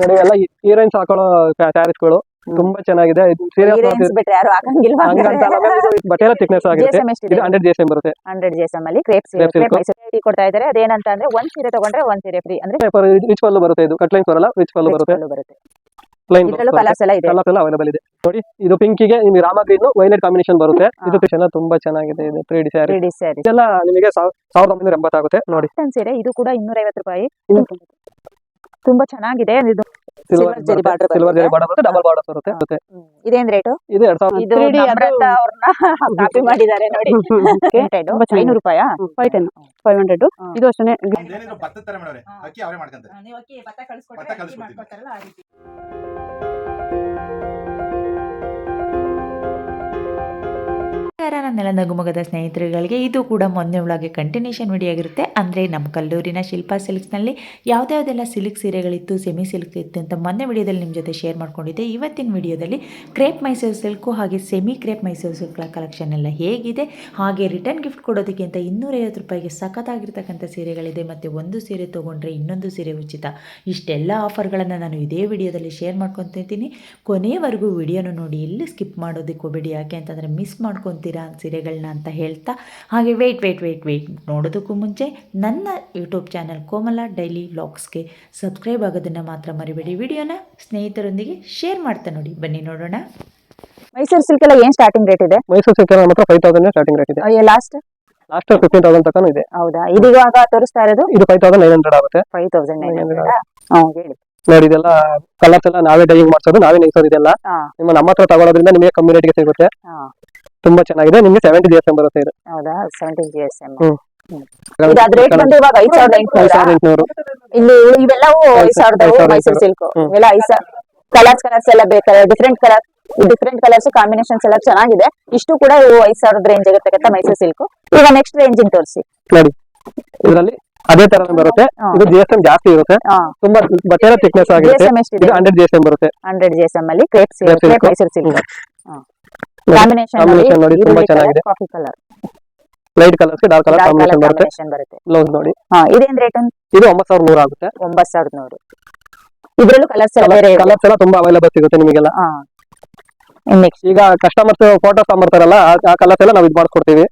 ನೋಡಿ ಎಲ್ಲ ಹೀರೋಯಿನ್ಸ್ ಹಾಕೊಳ್ಳೋ ಸ್ಯಾರೀಸ್ಗಳು ತುಂಬಾ ಚೆನ್ನಾಗಿದೆ. ಸೀರಿಯಸ್ ಹೀರೋಯಿನ್ಸ್ ಬಿಟ್ರೆ ಯಾರು ಹಾಕಂಗಿಲ್ವಾ ಬಟ್ಟೆ ಎಲ್ಲ ತಿಕ್ನೆಸ್ ಆಗಿದೆ ಇದು ಹಂಡ್ರೆಡ್ ಜಿ ಎಸ್ ಎಂ ಬರುತ್ತೆ. ಹಂಡ್ರೆಡ್ ಜಿಎಸ್ಎಂ ಅಲ್ಲಿ ಕ್ರೇಪ್. ಸೀರೆ ಕೊಡ್ತಾ ಇದಾರೆ ಅದೇನಂತ ಅಂದ್ರೆ ಒಂದ್ ಸೀರೆ ತಗೊಂಡ್ರೆ ಒಂದ್ ಸೀರೆ ಫ್ರೀ ಅಂದ್ರೆ ರಿಚ್ ಪಲ್ಲು ಬರುತ್ತೆ ಇದು. ಕಟ್ಲೈನ್ಸ್ ಬರಲ್ಲ ರಿಚ್ ಪಲ್ಲು ಬರುತ್ತೆ. ಕಲರ್ಸ್ ಎಲ್ಲ ಇದೆ. ಕಲರ್ಸ್ ಎಲ್ಲ ಅವೈಲೇಬಲ್ ಇದೆ. ನೋಡಿ ಇದು ಪಿಂಕಿಗೆ ನಿಮಗೆ ರಾಮ ಗ್ರೀನ್ ವೈಲೆಟ್ ಕಾಂಬಿನೇಷನ್ ಬರುತ್ತೆ. ಇದು ಎಲ್ಲ ತುಂಬಾ ಚೆನ್ನಾಗಿದೆ. ಇದು ತ್ರೀ ಡಿ ಸ್ಯಾರಿ ಇದೆಲ್ಲ ನಿಮಗೆ ಸಾವ್- ಸಾವಿರದ ಒಂಬೈನೂರ ಎಂಬತ್ತಾಗುತ್ತೆ. ನೋಡಿ. ಸೀರೆ ಇದು ಕೂಡ ಇನ್ನೂರ ಐವತ್ತು ರೂಪಾಯಿ. ತುಂಬಾ ಚೆನ್ನಾಗಿದೆ. ಇದು ಸಿಲ್ವರ್ ಜರಿ ಸಿಲ್ವರ್ ಜರಿ ಬಾರ್ಡರ್ ಬರುತ್ತೆ. ಡಬಲ್ ಬಾರ್ಡರ್ ಬರುತ್ತೆ. ಮತ್ತೆ ಇದೇನ್ ರೇಟು ಇದು ಎರಡ್ ಸಾವಿರದ ಇದು 3D ಅದು- ನಮ್ರತ ಅವ್ರನ್ನ ಕಾಪಿ ಮಾಡಿದ್ದಾರೆ ನೋಡಿ. ತುಂಬಾ ಚೆನ್ನಾಗಿದೆ. ಐನೂರು ರೂಪಾಯಾ five ten five hundred hmm. ಇದು ಅಷ್ಟೇ ಏನಿದ್ರು ಭತ್ತದ ತರ ಮಾಡೋರೆ. ಹಾ. ಅಕ್ಕಿ ಅವರೇ ಮಾಡ್ಕೊಂತಾರೆ. ಭತ್ತ ಕಳ್ಸ್ಕೊಡ್ತೀನಿ. ನಮಸ್ಕಾರ ನನ್ನೆಲ್ಲ ನಗುಮಗದ ಸ್ನೇಹಿತರುಗಳಿಗೆ. ಇದು ಕೂಡ ಮೊನ್ನೆ ಒಳಗೆ ಕಂಟಿನ್ಯೂಷನ್ ವಿಡಿಯೋ ಆಗಿರುತ್ತೆ. ಅಂದರೆ ನಮ್ಮ ಕಲ್ಲೂರಿನ ಶಿಲ್ಪಾ ಸಿಲ್ಕ್ಸ್ನಲ್ಲಿ ಯಾವುದ್ಯಾವುದೆಲ್ಲ ಸಿಲ್ಕ್ ಸೀರೆಗಳಿತ್ತು, ಸೆಮಿ ಸಿಲ್ಕ್ ಇತ್ತು ಅಂತ ಮೊನ್ನೆ ವಿಡಿಯೋದಲ್ಲಿ ನಿಮ್ಮ ಜೊತೆ ಶೇರ್ ಮಾಡ್ಕೊಂಡಿದ್ದೆ. ಇವತ್ತಿನ ವಿಡಿಯೋದಲ್ಲಿ ಕ್ರೇಪ್ ಮೈಸೂರು ಸಿಲ್ಕು ಹಾಗೆ ಸೆಮಿ ಕ್ರೇಪ್ ಮೈಸೂರು ಸಿಲ್ಕ್ಗಳ ಕಲೆಕ್ಷನ್ ಎಲ್ಲ ಹೇಗಿದೆ, ಹಾಗೆ ರಿಟರ್ನ್ ಗಿಫ್ಟ್ ಕೊಡೋದಕ್ಕೆ ಅಂತ ಇನ್ನೂರೈವತ್ತು ರೂಪಾಯಿಗೆ ಸಖತ್ತಾಗಿರ್ತಕ್ಕಂಥ ಸೀರೆಗಳಿದೆ ಮತ್ತು ಒಂದು ಸೀರೆ ತೊಗೊಂಡ್ರೆ ಇನ್ನೊಂದು ಸೀರೆ ಉಚಿತ. ಇಷ್ಟೆಲ್ಲ ಆಫರ್ಗಳನ್ನು ನಾನು ಇದೇ ವಿಡಿಯೋದಲ್ಲಿ ಶೇರ್ ಮಾಡ್ಕೊತಿದ್ದೀನಿ ಕೊನೆಯವರೆಗೂ ವಿಡಿಯೋನ ನೋಡಿ ಎಲ್ಲಿ ಸ್ಕಿಪ್ ಮಾಡೋದಕ್ಕೆ ಹೋಗಬೇಡಿ. ಯಾಕೆ ಅಂತಂದರೆ ಮಿಸ್ ಮಾಡ್ಕೊತೀರಾ ಸೀರೆಗಳನ್ನ ಅಂತ ಹೇಳ್ತಾ, ಹಾಗೆ ವೆಯ್ಟ್ ವೆಯ್ಟ್ ವೆಯ್ಟ್ ವೆಯ್ಟ್ ನೋಡೋದಕ್ಕೂ ಮುಂಚೆ ನನ್ನ ಯೂಟ್ಯೂಬ್ ಚಾನಲ್ ಕೋಮಲ ಡೈಲಿ ವ್ಲಾಗ್ಸ್ಗೆ ಸಬ್ಸ್ಕ್ರೈಬ್ ಆಗೋದನ್ನು ಮಾತ್ರ ಮರಿಬೇಡಿ. ವಿಡಿಯೋನ ಸ್ನೇಹಿತರೊಂದಿಗೆ ಶೇರ್ ಮಾಡ್ತಾ ನೋಡಿ. ಬನ್ನಿ ನೋಡೋಣ. ಮೈಸೂರು ಸಿಲ್ಕ್ ಎಲ್ಲ ಏನು ಸ್ಟಾರ್ಟಿಂಗ್ ರೇಟ್ ಇದೆ? ಮೈಸೂರು ಸಿಲ್ಕ್ ಮಾತ್ರ ಫೈವ್ ತೌಸಂಡ್ ಸ್ಟಾರ್ಟಿಂಗ್ ರೇಟ್ ಇದೆ. ಲಾಸ್ಟ್ ಲಾಸ್ಟ್ ಫಿಫ್ಟೀನ್ ತೌಸಂಡ್ ಇದೆ. ಹೌದಾ? ಇದೀಗ ತೋರಿಸ್ತಾ ಇರೋದು? ಇದು ಫೈವ್ ತೌಸಂಡ್ ನೈನ್ ಹಂಡ್ರೆಡ್ ಆಗುತ್ತೆ. ಫೈವ್ ತೌಸಂಡ್ ನೈನ್ ಹಂಡ್ರೆಡ್ ಹೇಳಿ. ನೋಡಿ ಇದೆಲ್ಲ ಕಲರ್ಸ್ ಎಲ್ಲ ನಾವೇ ಡೈಯಿಂಗ್ ಮಾಡ್ಸೋದು ನಾವೇ ನೆಯ್ಸೋದು ಇದೆಲ್ಲ. ನಿಮ್ಮ ನಮ್ಮ ಹತ್ರ ತಗೊಳ್ಳೋದ್ರಿಂದ ನಿಮಗೆ ಕಮ್ಮಿ ರೇಟ್ಗೆ ಸಿಗುತ್ತೆ. ಹಾ. ತುಂಬಾ ಚೆನ್ನಾಗಿದೆ. ನಿಮಗೆ ಸೆವೆಂಟಿ ಜಿ ಎಸ್ ಎಂ ಬರುತ್ತೆ ಇದು. ಹೌದಾ? ಸೆವೆಂಟೀನ್ ಜಿ ಎಸ್ ಎಂ ಅದ್ ರೇಟ್ ಬಂದು ಇವಾಗ ಐದ್ ಸಾವಿರದ ಎಂಟುನೂರ. ಇಲ್ಲಿ ಇವೆಲ್ಲವೂ ಐದ್ ಸಾವಿರದ ಐದ್ ಮೈಸೂರು ಸಿಲ್ಕ್. ಇವೆಲ್ಲ ಐದ್ ಸಾವಿರ ಕಲರ್ಸ್ ಕಲರ್ಸ್ ಎಲ್ಲ ಬೇಕಾದ್ರೆ different colour different colours combinations ಎಲ್ಲ ಚೆನ್ನಾಗಿದೆ. ಇಷ್ಟು ಕೂಡ ಇವು ಐದ್ ಸಾವಿರದ ರೇಂಜ್ ಇರತಕ್ಕಂಥ ಮೈಸೂರು ಸಿಲ್ಕ್. ಈಗ ನೆಕ್ಸ್ಟ್ ರೇಂಜ್ ತೋರಿಸಿ. ನೋಡಿ ಇದರಲ್ಲಿ ಅದೇ ತರ ಬರುತ್ತೆ. ಇದು ಜಿಎಸ್ಎಂ ಜಾಸ್ತಿ ಇರುತ್ತೆ. ತುಂಬಾ ಬಟ್ಟೆ ಥಿಕ್ನೆಸ್ ಎಂ ಇದು ಹಂಡ್ರೆಡ್ ಜಿಎಸ್ಎಂ ಬರುತ್ತೆ. ಹಂಡ್ರೆಡ್ ಜಿಎಸ್ಎಂ ಅಲ್ಲಿ crepe silk. Mysore silk. Combination ನೋಡಿ, ತುಂಬಾ ಚೆನ್ನಾಗಿದೆ. Coffee colour light colours dark colour combination ಬರುತ್ತೆ. ಬ್ಲೌಸ್ ನೋಡಿ. ಹಾ ಇದೇನ್ ರೇಟ್ ಇದು ಒಂಬತ್ತು ಸಾವಿರದ ನೂರು ಆಗುತ್ತೆ. ಒಂಬತ್ ಸಾವಿರದ ನೂರು. ಇದ್ರಲ್ಲೂ ಕಲರ್ಸ್ ಎಲ್ಲಾ ಬೇರೆ ಇದೆ ಕಲರ್ಸ್ ಎಲ್ಲ ತುಂಬಾ ಅವೈಲೇಬಲ್ ಸಿಗುತ್ತೆ ನಿಮಗೆಲ್ಲ. ನೆಕ್ಸ್ಟ್ ಈಗ ಕಸ್ಟಮರ್ಸ್ ಫೋಟೋಸ್ ತಗೊಂಬರ್ತಾರಲ್ಲ ಆ- ಕಲರ್ಸ್ ಎಲ್ಲ ನಾವು ಇದು ಮಾಡ್ಕೊಡ್ತೀವಿ.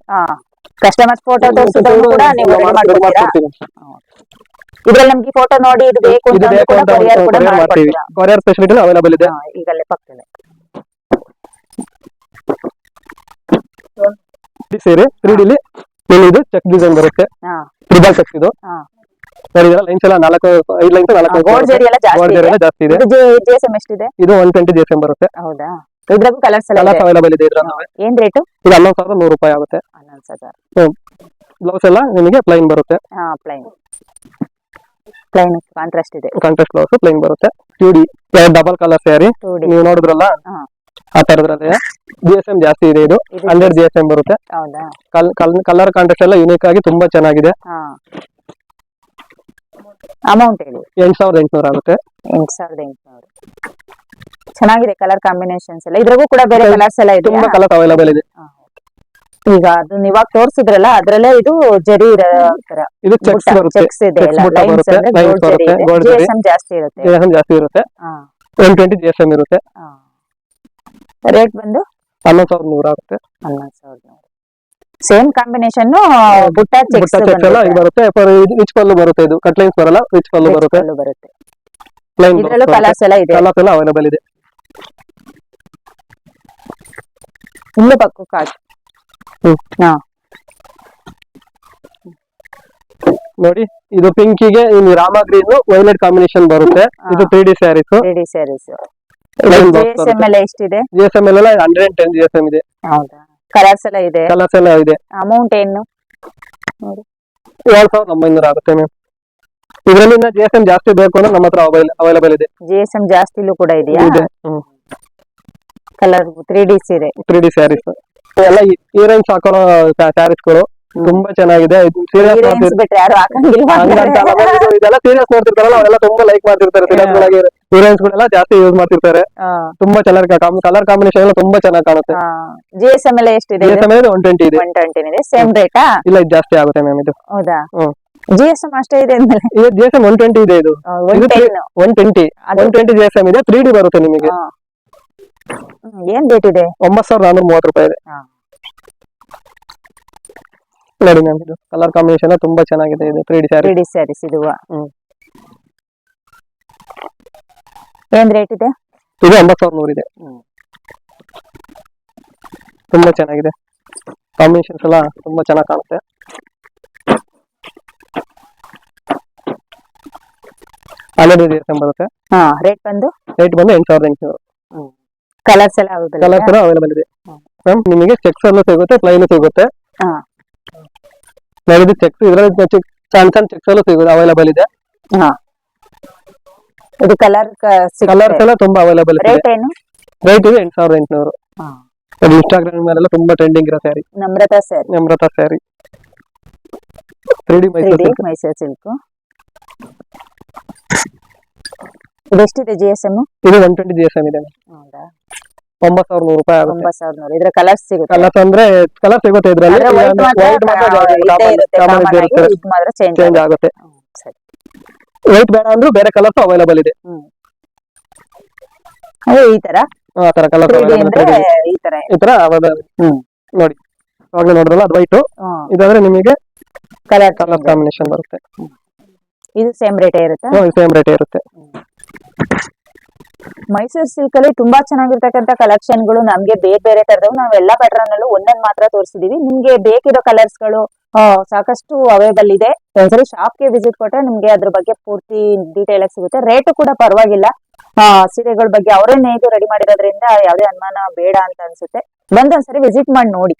ಕಸ್ಟಮರ್ಸ್ ಫೋಟೋ ತೋರಿಸಿದ್ರು ಕೂಡ ನೀವು ಮಾಡ್ಕೊಡ್ತೀವಿ. ಇದ್ರಲ್ಲಿ ನಮ್ಗೆ ಫೋಟೋ ನೋಡಿ ಇದು ಬೇಕು ಅಂತ ಕೊರಿಯರ್ ಫೆಸಿಲಿಟಿ ಅವೈಲೇಬಲ್ ಇದೆ. ಈಗಲ್ಲೇ ಪಕ್ಕದಲ್ಲೇ. ಸೀರೆ ತ್ರೀ ಡಿಲಿ ಇದು ಚೆಕ್ ಡಿಸೈನ್ ಬರುತ್ತೆ. ಟ್ರಿಬಲ್ ಚೆಕ್ಸ್ ಇದು. ಲೈನ್ಸ್ ಎಲ್ಲ ನಾಲ್ಕು ಐದು ಲೈನ್ಸ್ ನಾಲ್ಕು ಗೋಲ್ಡ್ ಜರಿ ಎಲ್ಲ ಜಾಸ್ತಿ ಇದೆ. ಜಾಸ್ತಿ ಇದೆ. ಇದು ಎಷ್ಟಿದೆ? One twenty G S M ಬರುತ್ತೆ. ಹೌದಾ? ಇದ್ರಾಗೂ ಕಲರ್ಸ್ ಎಲ್ಲ ಕಲರ್ಸ್ ಅವೈಲೇಬಲ್ ಇದೆ ಇದ್ರ ಏನ್ ರೇಟ್ ಇದು ಹನ್ನೊಂದು ಸಾವಿರದ ನೂರು ರೂಪಾಯಿ ಆಗುತ್ತೆ. ಹನ್ನೊಂದು ಸಾವಿರ. ಬ್ಲೌಸ್ ಎಲ್ಲ ನಿಮಗೆ ಪ್ಲೈನ್ ಬರುತ್ತೆ. ಹಾ ಪ್ಲೈನ್ ಪ್ಲೈನ್ ಕಾಂಟ್ರಾಸ್ಟ್ ಇದೆ. ಕಾಂಟ್ರಾಸ್ಟ್ ಬ್ಲೌಸ್ ಪ್ಲೈನ್ ಬರುತ್ತೆ. ಕ್ಯೂಡಿ double colour sari two D ನೀವು ನೋಡಿದ್ರಲ್ಲ? ಹಾ. ಆ ತರದ್ರಲ್ಲಿ ಜಿ ಎಸ್ ಎಂ ಜಾಸ್ತಿ ಇದೆ ಇದು. ಇದು ಹಂಡ್ರೆಡ್ ಜಿ ಎಸ್ ಎಂ ಬರುತ್ತೆ. ಹೌದಾ? ಕಲರ್ ಕಾಂಟ್ರಾಸ್ಟ್ ಎಲ್ಲ ಯೂನಿಕ್ ಆಗಿ ತುಂಬಾ ಚೆನ್ನಾಗಿದೆ. ಹಾ. ಅಮೌಂಟ್ ಹೇಳಿ? ಎಂಟು ಸಾವಿರದ ಎಂಟುನೂರು ಆಗುತ್ತೆ. ಎಂಟು ಸಾವಿರದ ಎಂಟುನೂರು. ಚೆನ್ನಾಗಿದೆ ಕಲರ್ ಕಾಂಬಿನೇಷನ್ಸ್ ಎಲ್ಲ. ಇದ್ರಾಗೂ ಕೂಡ ಬೇರೆ ಕಲರ್ಸ್ ಎಲ್ಲ ತುಂಬಾ ಕಲರ್ಸ್ ಕಲರ್ ಅವೈಲೇಬಲ್ ಇದೆ ಈಗ ಅದು ಇವಾಗ ತೋರಿಸಿದ್ರಲ್ಲ ಅದ್ರಲ್ಲೇ ಇದು ಜರಿ ಇರೋ ತರ. ಇದು ಚೆಕ್ಸ್ ಬರುತ್ತೆ. ಚೆಕ್ಸ್ ಇದೆ ಎಲ್ಲ. ಲೈನ್ಸ್ ಅಂದ್ರೆ ಗೋಲ್ಡ್ ಜರಿ ಇದೆ. ಜಾಸ್ತಿ ಇರುತ್ತೆ. ಜಿ ಎಸ್ ಎಂ ಜಾಸ್ತಿ ಇರುತ್ತೆ. ಹಾ. ಒನ್ ಟ್ವೆಂಟಿ ಇರುತ್ತೆ. ಹಾ. ರೇಟ್ ಬಂದು? ಹನ್ನೊಂದು ಸಾವಿರದ ನೂರು ಆಗುತ್ತೆ ಹನ್ನೊಂದು ಸಾವಿರದ ನೂರು. ಸೇಮ್ ಕಾಂಬಿನೇಷನ್ ಬುಟ್ಟ ಚೆಕ್ಸ್ ಬರುತ್ತೆ. ರಿಚ್ ಪಲ್ಲು ಬರುತ್ತೆ ಇದು. ಕಟ್ ಲೈನ್ಸ್ ಬರಲ್ಲ ರಿಚ್ ಪಲ್ಲು ಬರುತ್ತೆ. ಬರುತ್ತೆ. ಇದ್ರಲ್ಲೂ ಕಲರ್ಸ್ ಎಲ್ಲ ಇದೆ. ಕಲರ್ಸ್ ಎಲ್ಲ ಅವೈಲೇಬಲ್ ಇದೆ. ಇಲ್ಲೂ ಪಕ್ಕ ಕಾಟ್ ಹ್ಮ್. ಹಾ. ನೋಡಿ ಇದು ಪಿಂಕಿಗೆ ಇಲ್ಲಿ ರಾಮ ಗ್ರೀನ್ ವೈಲೆಟ್ ಕಾಂಬಿನೇಷನ್ ಬರುತ್ತೆ. ಇದು three D saris D saris ಎಷ್ಟಿದೆ? ಜಿ ಎಸ್ ಎಂ ಎಲ್ಲ ಹಂಡ್ರೆಡ್ ಅಂಡ್ ಟೆನ್ ಇದೆ. ಹೌದಾ? ಕಲರ್ಸ್ ಎಲ್ಲ ಇದೆ? ಕಲರ್ಸ್ ಎಲ್ಲ ಇದೆ. ಅಮೌಂಟ್ ಏನು? ಏಳ್ ಸಾವಿರದ ಒಂಬೈನೂರ ಆಗುತ್ತೆ ಮ್ಯಾಮ್ ಇದರಲ್ಲಿ ಜಿ ಎಸ್ ಎಂ ಜಾಸ್ತಿ ಬೇಕು ಅಂದ್ರೆ ನಮ್ಮ ಹತ್ರ ಅವೈಲೇಬಲ್ ಇದೆ. ಜಿ ಎಸ್ ಎಂ ಜಾಸ್ತಿಲೂ ಕೂಡ ಇದೆಯಾ? ಇದೆ ಕಲರ್ ತ್ರೀ ಡಿ ಸೀರೆ ತ್ರೀ ಡಿ ಸ್ಯಾರೀಸ್ ಎಲ್ಲ ಹೀರೋಯಿನ್ಸ್ ಹಾಕೊಳ್ಳೋ ಸ್ಯಾರೀಸ್ಗಳು ತುಂಬಾ ಚೆನ್ನಾಗಿದೆ. ಸೀರಿಯಸ್ ಇದೆಲ್ಲ ಸೀರಿಯಸ್ ನೋಡ್ತಿರ್ತಾರಲ್ಲ ಅವರೆಲ್ಲ ತುಂಬಾ ಲೈಕ್ ಮಾಡ್ತಿರ್ತಾರೆ. ಸೀರಿಯಸ್ ಹೀರೋಯಿನ್ಸ್ ಗಳೆಲ್ಲ ಜಾಸ್ತಿ ಯೂಸ್ ಮಾಡ್ತಿರ್ತಾರೆ. ತುಂಬಾ ಚೆನ್ನಾಗಿ ಕಲರ್ ಕಾಂಬಿನೇಷನ್ ಎಲ್ಲ ತುಂಬಾ ಚೆನ್ನಾಗಿ ಕಾಣುತ್ತೆ. ಜಿ ಎಸ್ ಎಂ ಎಲ್ಲ ಎಷ್ಟಿದೆ GSM S M one twenty ಇದೆ ಒನ್ ಟ್ವೆಂಟಿ ಇದೆ. ಸೇಮ್ ರೇಟಾ ಇಲ್ಲ ಇದು ಜಾಸ್ತಿ ಆಗುತ್ತೆ ಮ್ಯಾಮ್ ಇದು. ಹೌದಾ? ಹ್ಮ್. ಜಿ ಎಸ್ ಎಂ ಅಷ್ಟೇ ಇದೆ ಅಂದ್ಮೇಲೆ? ಇದು ಜಿಎಸ್ಎಂ ಒನ್ ಟ್ವೆಂಟಿ ಇದೆ ಇದು. One twenty one twenty G S M ಇದೆ. ತ್ರೀ ಡಿ ಬರುತ್ತೆ ನಿಮಗೆ. ಏನ್ ರೇಟ್ ಇದೆ? ಒಂಬತ್ತು ಸಾವಿರದ ನಾನೂರ ಮೂವತ್ತು ರೂಪಾಯಿ ಇದೆ. ನೋಡಿ ಮ್ಯಾಮ್ ಇದು ಕಲರ್ ಕಾಂಬಿನೇಷನ್ ತುಂಬಾ ಚೆನ್ನಾಗಿದೆ ಇದು three D sari three D saris ಇದು. ಹ್ಮ್. ಏನ್ ರೇಟ್ ಇದೆ? ಇದು ಒಂಬತ್ತು ಸಾವಿರದ ನೂರು ಇದೆ ತುಂಬಾ ಚೆನ್ನಾಗಿದೆ. ಕಾಂಬಿನೇಷನ್ಸ್ ಎಲ್ಲ ತುಂಬಾ ಚೆನ್ನಾಗಿ ಕಾಣುತ್ತೆ. ಹನ್ನೆರಡು ಜಿ ಬರುತ್ತೆ. ಹಾ ರೇಟ್ ಬಂದು? ರೇಟ್ ಬಂದು ಎಂಟು ಸಾವಿರದ ಎಂಟುನೂರು ಕಲರ್ಸ್ ಎಲ್ಲ ಅವೈಲೇಬಲ್ ಕಲರ್ ಕೂಡ ಅವೈಲೇಬಲ್ ಇದೆ. ಮ್ಯಾಮ್ ನಿಮಗೆ ಚೆಕ್ಸ್ ಅಲ್ಲೂ ಸಿಗುತ್ತೆ ಪ್ಲೈನ್ ಸಿಗುತ್ತೆ. ಹಾ. ನೋಡಿ ಇದು ಚೆಕ್ಸ್ ಇದರಲ್ಲಿ ಸಣ್ಣ ಸಣ್ಣ ಚೆಕ್ಸ್ ಅಲ್ಲೂ ಸಿಗುತ್ತೆ ಅವೈಲೇಬಲ್ ಇದೆ. ಇದು ಕಲರ್ ಕಲರ್ಸ್ ಎಲ್ಲ ತುಂಬಾ ಅವೈಲೇಬಲ್ ಇದೆ. ರೇಟ್ ಏನು? ರೇಟ್ ಇದೆ ಎಂಟು ಸಾವಿರದ ಎಂಟುನೂರು. ಇನ್ಸ್ಟಾಗ್ರಾಮ್ ಮೇಲೆಲ್ಲ ತುಂಬಾ ಟ್ರೆಂಡಿಂಗ್ ಇರೋ sari Namrata sari Namrata sari three D three Mysuru D silk. Mysuru silk ಇದೆಷ್ಟಿದೆ G S M ಇದು one twenty G S M ಇದೆ. ಹೌದಾ? ಒಂಬತ್ತು ಸಾವಿರದ ನೂರು ರೂಪಾಯಿ ಆಗುತ್ತೆ. ಒಂಬತ್ತು ಸಾವಿರದ ನೂರು ಇದ್ರ ಕಲರ್ಸ್ ಸಿಗುತ್ತೆ. ಕಲರ್ಸ್ ಅಂದ್ರೆ ಕಲರ್ ಸಿಗುತ್ತೆ. ಇದ್ರಲ್ಲಿ ಆದ್ರೆ white ಮಾತ್ರ ವೈಟ್ ಮಾತ್ರ ಆ, ಇದ್ದೇ ಇರುತ್ತೆ common common ಇರುತ್ತೆ ಆಗಿ, ಮಾತ್ರ ಚೇಂಜ್ ಚೇಂಜ್ ಆಗುತ್ತೆ. ಸರಿ. ವೈಟ್ ಬೇಡ ಅಂದ್ರೂ ಬೇರೆ ಕಲರ್ಸ್ ಅವೈಲೇಬಲ್ ಇದೆ. ಅದೇ ಈ ತರ. ಆ ತರ ಕಲರ್ ತ್ರೀ ಅಂದ್ರೆ ಈ ತರ ಈ ತರ available. ಹ್ಮ್. ನೋಡಿ ಅವಾಗಲೇ ನೋಡಿದ್ರಲ್ಲ ಅದು ವೈಟ್ ಇದಾದ್ರೆ ನಿಮಗೆ ಕಲರ್ ಕಲರ್ ಕಾಂಬಿನೇಷನ್ ಬರುತ್ತೆ. ಇದು ಸೇಮ್ ರೇಟೇ ಇರುತ್ತೆ? ಸೇಮ್ ರೇಟ್ ಇರುತ್ತೆ. ಮೈಸೂರು ಸಿಲ್ಕ್ ಅಲ್ಲಿ ತುಂಬಾ ಚೆನ್ನಾಗಿರ್ತಕ್ಕಂಥ ಕಲೆಕ್ಷನ್ಗಳು ನಮ್ಗೆ ಬೇರೆ ಬೇರೆ ತರದವು. ನಾವ್ ಎಲ್ಲಾ ಪ್ಯಾಟರ್ನ್ ಅಲ್ಲೂ ಒಂದೊಂದ್ ಮಾತ್ರ ತೋರಿಸಿದೀವಿ. ನಿಮ್ಗೆ ಬೇಕಿರೋ ಕಲರ್ಸ್ಗಳು ಸಾಕಷ್ಟು ಅವೈಬಲ್ ಇದೆ. ಒಂದ್ಸರಿ ಶಾಪ್ಗೆ ವಿಸಿಟ್ ಕೊಟ್ರೆ ನಿಮ್ಗೆ ಅದ್ರ ಬಗ್ಗೆ ಪೂರ್ತಿ ಡೀಟೇಲ್ ಆಗಿ ಸಿಗುತ್ತೆ. ರೇಟ್ ಕೂಡ ಪರವಾಗಿಲ್ಲ. ಸೀರೆಗಳ ಬಗ್ಗೆ ಅವರೇ ನೇಯ್ದು ರೆಡಿ ಮಾಡಿರೋದ್ರಿಂದ ಯಾವ್ದೇ ಅನುಮಾನ ಬೇಡ ಅಂತ ಅನ್ಸುತ್ತೆ. ಬಂದೊಂದ್ಸರಿ ವಿಸಿಟ್ ಮಾಡಿ ನೋಡಿ.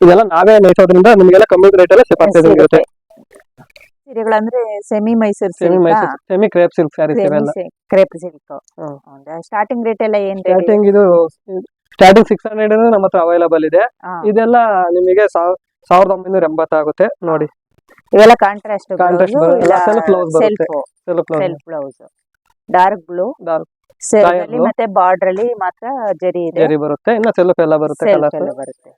ಇದೆಲ್ಲ ನಾವೇ ನೇಸೋದ್ರಿಂದ ನಿಮಗೆಲ್ಲ ಕಮ್ಮಿ ರೇಟ್ ಅಲ್ಲೇ ಸಿಗುತ್ತೆ ಇರುತ್ತೆ ಸೀರೆಗಳಂದ್ರೆ semi Mysuru semi Mysuru semi crepe silk saris ಇವೆಲ್ಲ ಕ್ರೇಪ್ ಸಿಲ್ಕ್. ಸ್ಟಾರ್ಟಿಂಗ್ ರೇಟ್ ಎಲ್ಲ ಏನ್ ರೇಟ್ ಸ್ಟಾರ್ಟಿಂಗ್ ಇದು ಸ್ಟಾರ್ಟಿಂಗ್ ಸಿಕ್ಸ್ ಹಂಡ್ರೆಡ್ ನಮ್ಮ ಹತ್ರ ಅವೈಲೇಬಲ್ ಇದೆ. ಇದೆಲ್ಲ ನಿಮಗೆ ಸಾವ್- ಸಾವಿರದ ಒಂಬೈನೂರ ಎಂಬತ್ತಾಗುತ್ತೆ. ನೋಡಿ. ಇವೆಲ್ಲ contrast blouse dark blue dark ಮತ್ತೆ ಬಾರ್ಡರ್ ಅಲ್ಲಿ ಮಾತ್ರ ಜರಿ ಇದೆ. ಜರಿ ಬರುತ್ತೆ. ಇನ್ನ ಸೆಲ್ಫ್ ಎಲ್ಲ ಬರುತ್ತೆ ಕಲರ್ ಬರುತ್ತೆ.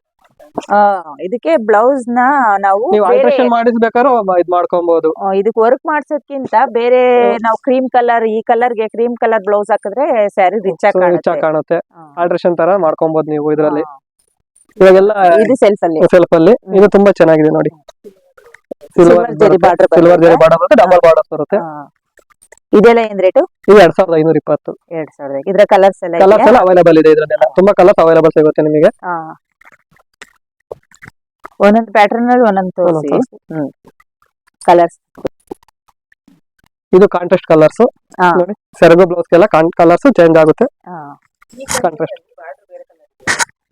ಇದಕ್ಕೆ ಬ್ಲೌಸ್ನ ನಾವು ಆಲ್ಟ್ರೇಷನ್ ಮಾಡಿಸ್ಬೇಕಾದ್ರೂ ಇದ್ ಮಾಡ್ಕೊಬಹುದು ಇದಕ್ಕೆ ವರ್ಕ್ ಮಾಡ್ಸೋದ್ಕಿಂತ ಬೇರೆ ನಾವು ಕ್ರೀಮ್ ಕಲರ್ ಈ ಕಲರ್ಗೆ ಕ್ರೀಮ್ ಕಲರ್ ಬ್ಲೌಸ್ ಹಾಕಿದ್ರೆ ಸ್ಯಾರಿ ರಿಚ್ ಆಗಿ ಕಾಣುತ್ತೆ. ಆಲ್ಟ್ರೇಷನ್ ತರ ಮಾಡ್ಕೊಬಹುದು ನೀವು ಇದರಲ್ಲಿ. ಇವಾಗೆಲ್ಲ ಇದು ಸೆಲ್ಫ್ ಅಲ್ಲಿ ಸೆಲ್ಫ್ ಅಲ್ಲಿ ಇದು ತುಂಬಾ ಚೆನ್ನಾಗಿದೆ ನೋಡಿ. Silver zari border silver zari border ಬರುತ್ತೆ ಡಬಲ್ ಬಾರ್ಡರ್ ಬರುತ್ತೆ. ಇದೆಲ್ಲ ಏನ್ ರೇಟ್ ಇದು ಎರಡ್ ಸಾವಿರದ ಐನೂರ ಇಪ್ಪತ್ತು. ಎರಡ್ ಸಾವಿರದ ಇದ್ರ ಕಲರ್ಸ್ ಎಲ್ಲ ಕಲರ್ಸ್? ಎಲ್ಲ ಅವೈಲೇಬಲ್ ಇದೆ ಇದ್ರಲ್ಲೆಲ್ಲ ತುಂಬಾ ಕಲರ್ಸ್ ಅವೈಲೇಬಲ್ ಸಿಗುತ್ತೆ ನಿಮಗೆ. ಒಂದೊಂದು ಪ್ಯಾಟರ್ನ್ ಅಲ್ಲಿ ಒಂದೊಂದು ತೋರಿಸಿ. ಹ್ಮ್. ಕಲರ್ಸ್ ಇದು ಕಾಂಟ್ರಾಸ್ಟ್ ಕಲರ್ಸ್ ಹಾ. ನೋಡಿ ಸೆರಗು ಬ್ಲೌಸ್ ಗೆಲ್ಲ ಕಲರ್ಸ್ ಚೇಂಜ್ ಆಗುತ್ತೆ. ಕಾಂಟ್ರಾಸ್ಟ್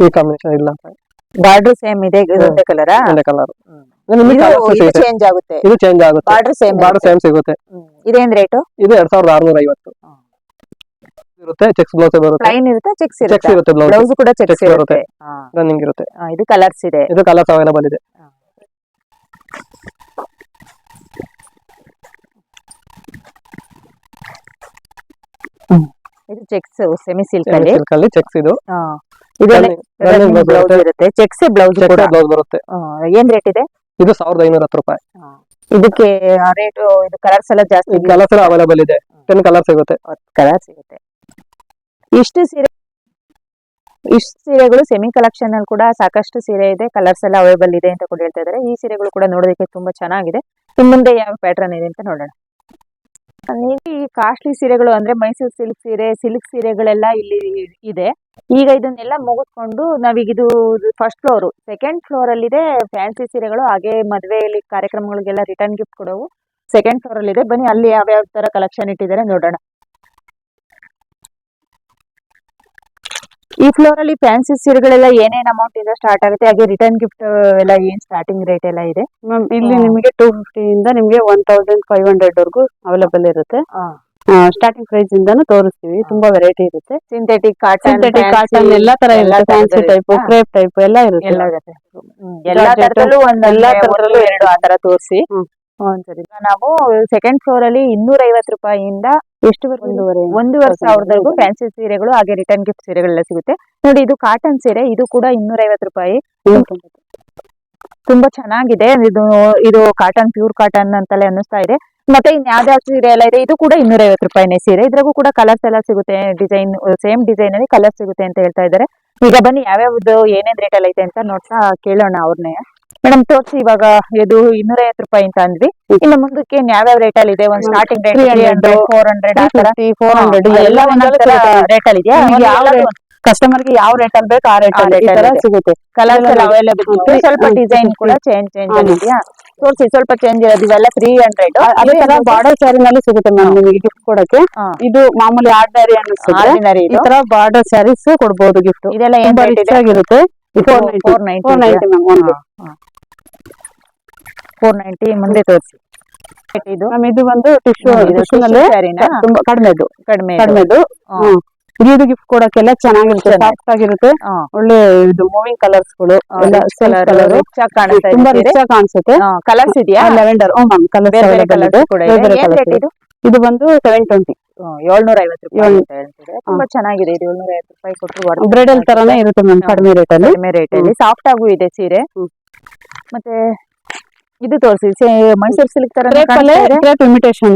ಈ ಕಾಂಬಿನೇಷನ್ ಇಲ್ಲ ಬಾರ್ಡರ್ ಸೇಮ್ ಇದೆ ಇದೊಂದೇ ಕಲರಾ ಒಂದೇ ಕಲರ್ ಇದು ಚೇಂಜ್ ಆಗುತ್ತೆ. ಇದು ಚೇಂಜ್ ಆಗುತ್ತೆ. ಬಾರ್ಡರ್ ಸೇಮ್ ಬಾರ್ಡರ್ ಸೇಮ್ ಸಿಗುತ್ತೆ. ಇದೇನ್ ರೇಟ್ ಇದು ಎರಡ್ ಸಾವಿರದ ಆರ್ನೂರ ಐವತ್ತು ಇರುತ್ತೆ ಚೆಕ್ಸ್ ಬ್ಲೌಸ್ ಬರುತ್ತೆ ಪ್ಲೈನ್ ಇರುತ್ತೆ ಚೆಕ್ಸ್ ಚೆಕ್ಸ್ ಇರುತ್ತೆ ಇರುತ್ತೆ ಬ್ಲೌಸ್ ಬ್ಲೌಸ್ ಕೂಡ ಚೆಕ್ಸ್ ಇರುತ್ತೆ. ಬರುತ್ತೆ. ರನ್ನಿಂಗ್ ಇರುತ್ತೆ. ಇದು ಕಲರ್ಸ್ ಇದೆ. ಇದು ಕಲರ್ಸ್ ಅವೈಲೇಬಲ್ ಇದೆ. ಇದು ಚೆಕ್ಸ್ ಸೆಮಿ ಸಿಲ್ಕ್ ಅಲ್ಲಿ. ಸಿಲ್ಕ್ ಅಲ್ಲಿ ಚೆಕ್ಸ್ ಇದು. ಇದು ಇದೆಲ್ಲ Running- running blouse ಬ್ಲೌಸ್ ಬರುತ್ತೆ. ಇರುತ್ತೆ. ಚೆಕ್ಸ್ ಬ್ಲೌಸ್ ಕೂಡ. ಬ್ಲೌಸ್ ಬರುತ್ತೆ. ಏನ್ ರೇಟ್ ಇದೆ? ಇದು ಸಾವಿರದ ಐನೂರ ಹತ್ತು ರೂಪಾಯಿ. ಇದಕ್ಕೆ ರೇಟ್ ಇದು ಕಲರ್ಸ್ ಎಲ್ಲ ಜಾಸ್ತಿ ಇದೆ ಕಲರ್ಸ್ ಅವೈಲೇಬಲ್ ಇದೆ. ಟೆನ್ ಕಲರ್ ಸಿಗುತ್ತೆ. ಕಲರ್ ಸಿಗುತ್ತೆ. ಇಷ್ಟು ಸೀರೆ ಇಷ್ಟು ಸೀರೆಗಳು ಸೆಮಿ ಕಲೆಕ್ಷನ್ ಅಲ್ಲಿ ಕೂಡ ಸಾಕಷ್ಟು ಸೀರೆ ಇದೆ. ಕಲರ್ಸ್ ಎಲ್ಲ ಅವೈಲೇಬಲ್ ಇದೆ ಅಂತ ಕೂಡ ಹೇಳ್ತಾ ಇದ್ದಾರೆ. ಈ ಸೀರೆಗಳು ಕೂಡ ನೋಡೋದಕ್ಕೆ ತುಂಬಾ ಚೆನ್ನಾಗಿದೆ. ಮುಂದೆ ಯಾವ ಪ್ಯಾಟರ್ನ್ ಇದೆ ಅಂತ ನೋಡೋಣ. ಈ ಕಾಸ್ಟ್ಲಿ ಸೀರೆಗಳು ಅಂದ್ರೆ ಮೈಸೂರು ಸಿಲ್ಕ್ ಸೀರೆ ಸಿಲ್ಕ್ ಸೀರೆಗಳೆಲ್ಲ ಇಲ್ಲಿ ಇದೆ. ಈಗ ಇದನ್ನೆಲ್ಲ ಮುಗಿಸ್ಕೊಂಡು ನಾವೀಗ ಇದು ಫಸ್ಟ್ ಫ್ಲೋರ್ ಸೆಕೆಂಡ್ ಫ್ಲೋರ್ ಅಲ್ಲಿ ಇದೆ ಫ್ಯಾನ್ಸಿ ಸೀರೆಗಳು. ಹಾಗೆ ಮದುವೆಯಲ್ಲಿ ಕಾರ್ಯಕ್ರಮಗಳಿಗೆಲ್ಲ ರಿಟರ್ನ್ ಗಿಫ್ಟ್ ಕೊಡೋವು ಸೆಕೆಂಡ್ ಫ್ಲೋರ್ ಅಲ್ಲಿ ಇದೆ ಬನ್ನಿ, ಅಲ್ಲಿ ಯಾವ್ಯಾವ ತರ ಕಲೆಕ್ಷನ್ ಇಟ್ಟಿದ್ದಾರೆ ನೋಡೋಣ. ಈ ಫ್ಲೋರ್ ಅಲ್ಲಿ ಫ್ಯಾನ್ಸಿ ಸೀರೆಗಳೆಲ್ಲ ಏನೇನ್ ಅಮೌಂಟ್ ಇಂದ ಸ್ಟಾರ್ಟ್ ಆಗುತ್ತೆ? ಹಾಗೆ ರಿಟರ್ನ್ ಗಿಫ್ಟ್ ಎಲ್ಲ ಏನ್ ಸ್ಟಾರ್ಟಿಂಗ್ ರೇಟ್ ಎಲ್ಲ ಇದೆ? ಮ್ಯಾಮ್ ಇಲ್ಲಿ ನಿಮಗೆ ಟೂ ಫಿಫ್ಟಿ ಇಂದ ನಿಮಗೆ ಒನ್ ತೌಸಂಡ್ ಫೈವ್ ಹಂಡ್ರೆಡ್ ವರೆಗೂ ಅವೈಲೇಬಲ್ ಇರುತ್ತೆ. ಸ್ಟಾರ್ಟಿಂಗ್ ಪ್ರೈಸ್ ಇಂದಾನು ತೋರಿಸ್ತೀವಿ. ತುಂಬಾ ವೆರೈಟಿ ಇರುತ್ತೆ. ಸಿಂಥೆಟಿಕ್ ಕಾಟನ್ ಸಿಂಥೆಟಿಕ್ ಕಾಟನ್ ಎಲ್ಲಾ ತರ ಇರುತ್ತೆ. ಫ್ಯಾನ್ಸಿ ಟೈಪ್ ಕ್ರೇಪ್ ಟೈಪ್ ಎಲ್ಲ ಇರುತ್ತೆ. ಎಲ್ಲ ಎಲ್ಲಾ ತರದಲ್ಲೂ ಒಂದ್ ಎಲ್ಲಾ ಎಲ್ಲಾ ತರದಲ್ಲೂ ಎರಡು ಆ ತರ ತೋರಿಸಿ. ನಾವು ಸೆಕೆಂಡ್ ಫ್ಲೋರ್ ಅಲ್ಲಿ ಇನ್ನೂರ ಐವತ್ತು ರೂಪಾಯಿಯಿಂದ ಎಷ್ಟು ಒಂದೂವರೆ ಒಂದೂವರೆ ಸಾವಿರದವರೆಗೂ ಫ್ಯಾನ್ಸಿ ಸೀರೆಗಳು ಹಾಗೆ ರಿಟರ್ನ್ ಗಿಫ್ಟ್ ಸೀರೆಗಳೆಲ್ಲ ಸಿಗುತ್ತೆ. ನೋಡಿ ಇದು ಕಾಟನ್ ಸೀರೆ ಇದು ಕೂಡ ಇನ್ನೂರ ಐವತ್ತು ರೂಪಾಯಿ ತುಂಬಾ ಚೆನ್ನಾಗಿದೆ. ಇದು ಇದು ಕಾಟನ್ ಪ್ಯೂರ್ ಕಾಟನ್ ಅಂತಲೇ ಅನ್ನಿಸ್ತಾ ಇದೆ. ಮತ್ತೆ ಇನ್ ಯಾವ್ದಾವ್ ಸೀರೆ ಎಲ್ಲ ಇದೆ ಇದು ಕೂಡ ಇನ್ನೂರ ಐವತ್ತು ರೂಪಾಯಿನೇ ಸೀರೆ. ಇದ್ರಾಗೂ ಕೂಡ ಕಲರ್ಸ್ ಎಲ್ಲ ಸಿಗುತ್ತೆ. ಡಿಸೈನ್ ಸೇಮ್ ಡಿಸೈನ್ ಅಲ್ಲಿ ಕಲರ್ ಸಿಗುತ್ತೆ ಅಂತ ಹೇಳ್ತಾ ಇದ್ದಾರೆ. ಈಗ ಬನ್ನಿ ಯಾವ್ಯಾವ್ದು ಏನೇನ್ ರೇಟ್ ಎಲ್ಲ ಐತೆ ಅಂತ ನೋಡ್ತಾ ಕೇಳೋಣ ಅವ್ರನ್ನೇ. ಮೇಡಮ್ ತೋರಿಸಿ ಇವಾಗ ಇದು ಇನ್ನೂರ ಐವತ್ತು ರೂಪಾಯಿ ಅಂತ ಅಂದ್ವಿ. ಇನ್ನು ಮುಂದಕ್ಕೆ ಯಾವ ಯಾವ್ಯಾವ ರೇಟ್ ಅಲ್ಲಿ ಇದೆ? ಒಂದು ಸ್ಟಾರ್ಟಿಂಗ್ ರೇಟ್ 300, ಫೋರ್ ಹಂಡ್ರೆಡ್ ಆ ತರ ಫೋರ್ ಹಂಡ್ರೆಡ್ ಎಲ್ಲ ರೇಟ್ ಅಲ್ಲಿ ಇದೆಯಾ? ಯಾವ ಕಸ್ಟಮರ್ಗೆ ಯಾವ ರೇಟ್ ಅಲ್ಲಿ ಬೇಕು ಆ ರೇಟ್ ಅಲ್ಲಿ ತರ. ಸಿಗುತ್ತೆ. ಕಲರ್ಸ್ ಎಲ್ಲ ಅವೈಲೇಬಲ್ ಹ್ಮ್. ಸ್ವಲ್ಪ ಡಿಸೈನ್ ಕೂಡ ಚೇಂಜ್ ಚೇಂಜ್ ಇದೆಯಾ? ತೋರಿಸಿ ಸ್ವಲ್ಪ ಚೇಂಜ್ ಇರೋದು. ಇವೆಲ್ಲ ತ್ರೀ ಹಂಡ್ರೆಡ್ ಅದೇ ತರ ಬಾರ್ಡರ್ ಸ್ಯಾರಿ ನಲ್ಲಿ ಸಿಗುತ್ತೆ ಮ್ಯಾಮ್ ನಿಮಗೆ ಗಿಫ್ಟ್ ಕೊಡಕ್ಕೆ. ಇದು ಮಾಮೂಲಿ ಆರ್ಡಿನರಿ ಆರ್ಡಿನರಿ ಈ ತರ ಬಾರ್ಡರ್ ಸ್ಯಾರೀಸ್ ಕೊಡಬಹುದು ಗಿಫ್ಟ್ ಇದೆಲ್ಲ ಏನ್ ರೇಟ್ ಆಗಿರುತ್ತೆ. Four ninety four nine four ma'am four ninety ಮುಂದೆ ತೋರಿಸಿ. ಇದು. ಇದು ಒಂದು ಟಿಶ್ಯೂ? ತುಂಬಾ ಕಡಿಮೆದು. ಕಡಿಮೆ ಕಡಿಮೆದು. ಇದು ಗಿಫ್ಟ್ ಕೊಡಕ್ಕೆಲ್ಲ ಚೆನ್ನಾಗಿರುತ್ತೆ ಚೆನ್ನಾಗಿ. ಸಾಫ್ಟ್ ಆಗಿರುತ್ತೆ. ಒಳ್ಳೆ ಇದು ಮೂವಿಂಗ್ ಕಲರ್ಸ್ಗಳು. ತುಂಬಾ ರಿಚ್ ಆಗಿ ಕಾಣಿಸುತ್ತೆ. ಕಲರ್ಸ್ ಇದೆಯಾ? ಲೆವೆಂಡರ್ ಹ್ಮ್ ಮ್ಯಾಮ್ ಕಲರ್ಸ್ ಬೇರೆ ಕಲರ್ಸ್ ಇದೆ. ಬಂದು ಸೆವೆನ್ ಟ್ವೆಂಟಿ ಏಳ್ನೂರ ಐವತ್ತು ರೂಪಾಯಿ ತುಂಬಾ ಚೆನ್ನಾಗಿದೆ ಇದು. ಏಳ್ನೂರ ಐವತ್ತು ರೂಪಾಯಿ ಕೊಟ್ಟರು ಬ್ರೈಡಲ್ ತರಾನೇ ಇರುತ್ತೆ ಮ್ಯಾಮ್ ಕಡಿಮೆ ರೇಟ್ ಅಲ್ಲಿ. ಕಡಿಮೆ ರೇಟ್ ಅಲ್ಲಿ. ಸಾಫ್ಟ್ ಆಗೂ ಇದೆ ಸೀರೆ. ಮತ್ತೆ ಇದು ತೋರಿಸಿ ಮೈಸೂರು ಸಿಲ್ಕ್ ತರ ಇಮಿಟೇಷನ್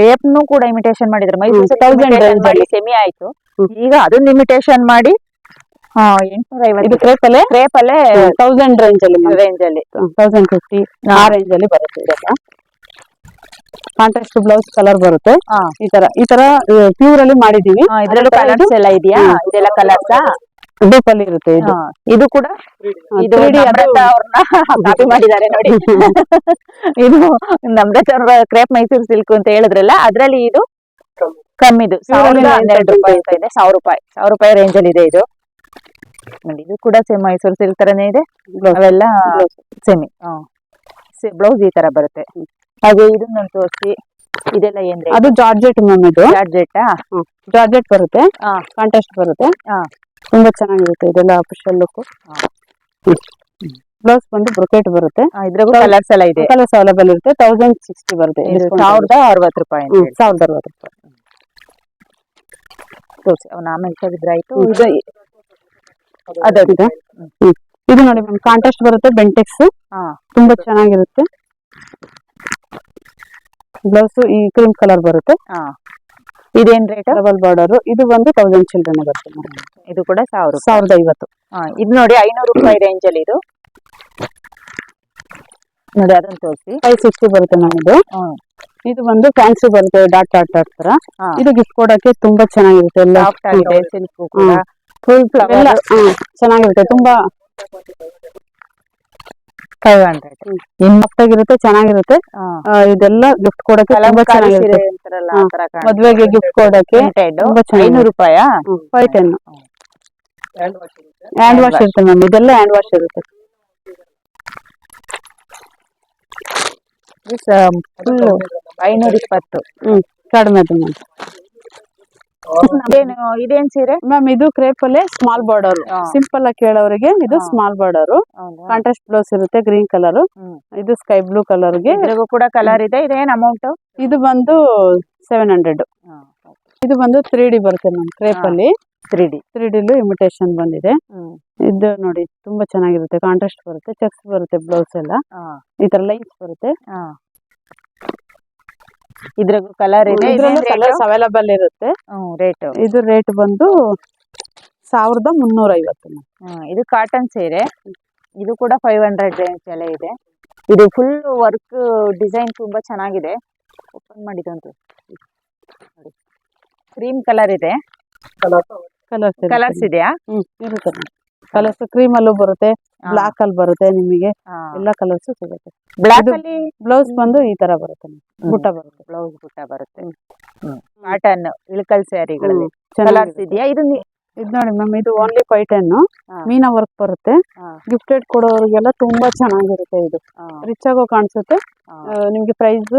ರೇಪ್ನು ಕೂಡ ಇಮಿಟೇಷನ್ ಮಾಡಿದ್ರು. ಮೈಸೂರು ತೌಸಂಡ್ ಸಿಲ್ಕ್ 1000 imitation ಮಾಡಿ ಸೆಮಿ ಆಯ್ತು. ಈಗ ಅದನ್ನ ಇಮಿಟೇಷನ್ ಮಾಡಿ ಐವತ್ತು ಅಲ್ಲೇ? ರೇಪ್ ಅಲ್ಲೇ ತೌಸಂಡ್ ರೇಂಜ್ ಅಲ್ಲಿ ರೇಂಜ್ ಅಲ್ಲಿ. ತೌಸಂಡ್ ಫಿಫ್ಟಿ ಆ ರೇಂಜ್ ಅಲ್ಲಿ ಬರುತ್ತೆ ಇದೆಲ್ಲ. ಕಾಂಟ್ರಾಸ್ಟ್ ಬ್ಲೌಸ್ ಕಲರ್ ಬರುತ್ತೆ. ಈ ತರ ಈ ತರ ಪ್ಯೂರ್ ಅಲ್ಲಿ ಮಾಡಿದೀವಿ ಹಾ, ಕಲರ್ಸ್ ಎಲ್ಲ ಇದೆಯಾ? ಇದೆಲ್ಲ ಕಲರ್ಸ್ ಡೂಪ್ ಅಲ್ಲಿ ಇರುತ್ತೆ ಇದು. ಇದು ಕೂಡ ಇದು 3D ಅದು- ನಮ್ರತಾ ಅವ್ರನ್ನ ಕಾಪಿ ಮಾಡಿದ್ದಾರೆ ನೋಡಿ. ಇದು ನಮ್ರತ ಅವ್ರ ಕ್ರೇಪ್ ಮೈಸೂರು ಸಿಲ್ಕ್ ಅಂತ ಹೇಳಿದ್ರಲ್ಲ ಅದ್ರಲ್ಲಿ ಇದು ಕಮ್ಮಿದು. ಸಾವಿರದ ನೈನ್ ಹನ್ನೆರಡು ರೂಪಾಯಿ ಅಂತ ಇದೆ ಸಾವಿರ ರೂಪಾಯಿ. ಸಾವಿರ ರೂಪಾಯಿ ರೇಂಜ್ ಅಲ್ಲಿ ಇದೆ ಇದು. ನೋಡಿ ಇದು ಕೂಡ ಸೇಮ್ ಮೈಸೂರು ಸಿಲ್ಕ್ ತರನೇ ಇದೆ. ಅವೆಲ್ಲ. ಸೆಮಿ ಬ್ಲೌಸ್ ಈ. ತರ ಬರುತ್ತೆ. ಹಾಗೆ ಇದನ್ನ ತೋರಿಸಿ. ಇದೆಲ್ಲ ಏನ್ರಿ ಅದು ಜಾರ್ಜೆಟ್ ಮ್ಯಾಮ್ ಇದು? ಜಾರ್ಜೆಟ್? ಜಾರ್ಜೆಟ್ ಬರುತ್ತೆ. ಕಾಂಟ್ರಾಸ್ಟ್ ಬರುತ್ತೆ. ತುಂಬಾ ಚೆನ್ನಾಗಿರುತ್ತೆ ಇದೆಲ್ಲ ಅಫಿಷಿಯಲ್ ಲುಕ್ ಬ್ಲೌಸ್ ಬಂದು ಬ್ರೊಕೆಟ್ ಬರುತ್ತೆ. ಇದ್ರಾಗೂ ಕಲರ್ಸ್ ಎಲ್ಲ ಇದೆ. ಕಲರ್ಸ್ ಅವೈಲೇಬಲ್ ಇರುತ್ತೆ. ತೌಸಂಡ್ ಸಿಕ್ಸ್ಟಿ ಬರುತ್ತೆ. ಸಾವಿರದ ಅರವತ್ತು ರೂಪಾಯಿ. ಸಾವಿರದ ಅರವತ್ತು ರೂಪಾಯಿ. ತೋರಿಸಿ ಅವ್ನ ಆಮೇಲೆ ತೆಗೆದ್ರಾಯ್ತು. ಇದು ಅದೇ ಇದೆ. ನೋಡಿ ಮ್ಯಾಮ್ ಕಾಂಟ್ರಾಸ್ಟ್ ಬರುತ್ತೆ ಬೆಂಟೆಕ್ಸ್ ಹಾ. ತುಂಬಾ ಚೆನ್ನಾಗಿರುತ್ತೆ. ಬ್ಲೌಸ್ ಈ ಕ್ರೀಮ್ ಕಲರ್ ಬರುತ್ತೆ. ಹಾ. ಇದೇನ್ ರೇಟ್ ಡಬಲ್ ಬಾರ್ಡರ್ ಇದು ಬಂದು ತೌಸಂಡ್ ಚಿಲ್ಡ್ರನ್ ಬರುತ್ತೆ madam. ಇದು ಕೂಡ ಸಾವಿರ ಸಾವಿರದ ಐವತ್ತು. ಇದು ನೋಡಿ ಐನೂರು ರೂಪಾಯಿ ರೇಂಜ್ ಅಲ್ಲಿ ಇದು. ನೋಡಿ ಅದನ್ನ ತೋರಿಸಿ. ಫೈವ್ ಸಿಕ್ಸ್ಟಿ ಬರುತ್ತೆ ಮ್ಯಾಮ್ ಇದು. ಬಂದು ಫ್ಯಾನ್ಸಿ ಬರುತ್ತೆ ಡಾಟ್ ಡಾಟ್ ಡಾಟ್ ತರ. ಇದು ಗಿಫ್ಟ್ ಕೊಡಕ್ಕೆ ತುಂಬಾ ಚೆನ್ನಾಗಿರುತ್ತೆ ಎಲ್ಲ ಫುಲ್ ಫ್ಲವರ್ ಚೆನ್ನಾಗಿರುತ್ತೆ ತುಂಬಾ ಫೈವ್ ಹಂಡ್ರೆಡ್ ಆಗಿರುತ್ತೆ ಚೆನ್ನಾಗಿರುತ್ತೆ. ಇದೆಲ್ಲ ಗಿಫ್ಟ್ ಕೊಡಕ್ಕೆ ತುಂಬಾ ಚೆನ್ನಾಗಿರುತ್ತೆ. ಅಂತಾರಲ್ಲ ಆ ತರ ಮದ್ವೆಗೆ ಗಿಫ್ಟ್ ಕೊಡಕ್ಕೆ. ತುಂಬಾ. ಐನೂರು ರೂಪಾಯಿ ಫೈವ್ ಟೆನ್ ಹ್ಯಾಂಡ್ ವಾಶ್ ಇರುತ್ತೆ? ಮ್ಯಾಮ್ ಇದೆಲ್ಲ ಹ್ಯಾಂಡ್ ವಾಶ್ ಇರುತ್ತೆ. ಫುಲ್ ಐನೂರ ಇಪ್ಪತ್ತು ಹ್ಮ್. ಕಡಿಮೆ ಅದು ಮ್ಯಾಮ್ ಇದೇನು ಸೀರೆ? ಮ್ಯಾಮ್ ಇದು ಕ್ರೇಪ್ ಅಲ್ಲಿ ಸ್ಮಾಲ್ ಬಾರ್ಡರ್ ಸಿಂಪಲ್ ಆಗಿ ಕೇಳೋರಿಗೆ ಇದು ಸ್ಮಾಲ್ ಬಾರ್ಡರ್? ಕಾಂಟ್ರಾಸ್ಟ್ ಬ್ಲೌಸ್ ಇರುತ್ತೆ ಗ್ರೀನ್ ಕಲರ್ ಇದು ಸ್ಕೈ ಬ್ಲೂ ಕಲರ್ಗೆ. ಕೂಡ ಕಲರ್ ಇದೆ ಇದೇನ್ ಅಮೌಂಟ್ ಇದು ಬಂದು ಸೆವೆನ್ ಹಂಡ್ರೆಡ್ ಇದು ಬಂದು ತ್ರೀ ಡಿ ಬರುತ್ತೆ ಮ್ಯಾಮ್ ಕ್ರೇಪ್ ಅಲ್ಲಿ. ತ್ರೀ ಡಿ ತ್ರೀ ಡಿಲು ಇಮಿಟೇಷನ್ ಬಂದಿದೆ. ಇದು ನೋಡಿ ತುಂಬಾ ಚೆನ್ನಾಗಿರುತ್ತೆ ಕಾಂಟ್ರಾಸ್ಟ್ ಬರುತ್ತೆ ಚೆಕ್ಸ್ ಬರುತ್ತೆ ಬ್ಲೌಸ್ ಎಲ್ಲ. ಈ ತರ ಲೈನ್ಸ್ ಬರುತ್ತೆ. ಇದ್ರಾಗೂ ಕಲರ್ ಇದೆ. ಕಲರ್ಸ್ ಅವೈಲಬಲ್ ಇರುತ್ತೆ. ರೇಟ್ ಇದು ರೇಟ್ ಬಂದು ಸಾವಿರದ ಮುನ್ನೂರ ಐವತ್ತು ಇದು ಕಾಟನ್ ಸೀರೆ. ಇದು ಕೂಡ ಫೈವ್ ಹಂಡ್ರೆಡ್ ರೇಂಜ್ ಎಲ್ಲ ಇದೆ. ಇದು ಫುಲ್ ವರ್ಕ್ ಡಿಸೈನ್ ತುಂಬಾ ಚೆನ್ನಾಗಿದೆ. ಓಪನ್ ಮಾಡಿದಂತು ಕ್ರೀಮ್ ಕಲರ್ ಇದೆ. ಕಲರ್ಸ್ ಇದೆಯಾ? ಕಲರ್ಸ್ ಕ್ರೀಮ್ ಅಲ್ಲೂ ಬರುತ್ತೆ ಬ್ಲಾಕ್ ಅಲ್ಲಿ ಬರುತ್ತೆ ನಿಮಗೆ. ಎಲ್ಲ ಕಲರ್ಸ್ ಸಿಗುತ್ತೆ. ಬ್ಲಾಕ್ ಅಲ್ಲಿ ಬ್ಲೌಸ್ ಬಂದು ಈ ತರ ಬರುತ್ತೆ ಬುಟ್ಟ ಬರುತ್ತೆ. ಬ್ಲೌಸ್ ಬುಟ್ಟ ಬರುತ್ತೆ. ಕಾಟನ್ ಇಳಕಲ್ ಸ್ಯಾರಿಗಳಲ್ಲಿ ಕಲರ್ಸ್ ಇದೆಯಾ? ಇದು ಇದು ನೋಡಿ ಮ್ಯಾಮ್ ಇದು ಓನ್ಲಿ ಫೈವ್ ಟೆನ್ ಹಾ. ಮೀನಾ ವರ್ಕ್ ಬರುತ್ತೆ. ಗಿಫ್ಟೆಡ್ ಕೊಡೋರಿಗೆಲ್ಲ ತುಂಬಾ ಚೆನ್ನಾಗಿರುತ್ತೆ ಇದು. ರಿಚ್ ಆಗೋ ಕಾಣಿಸುತ್ತೆ. ನಿಮ್ಗೆ ಪ್ರೈಸ್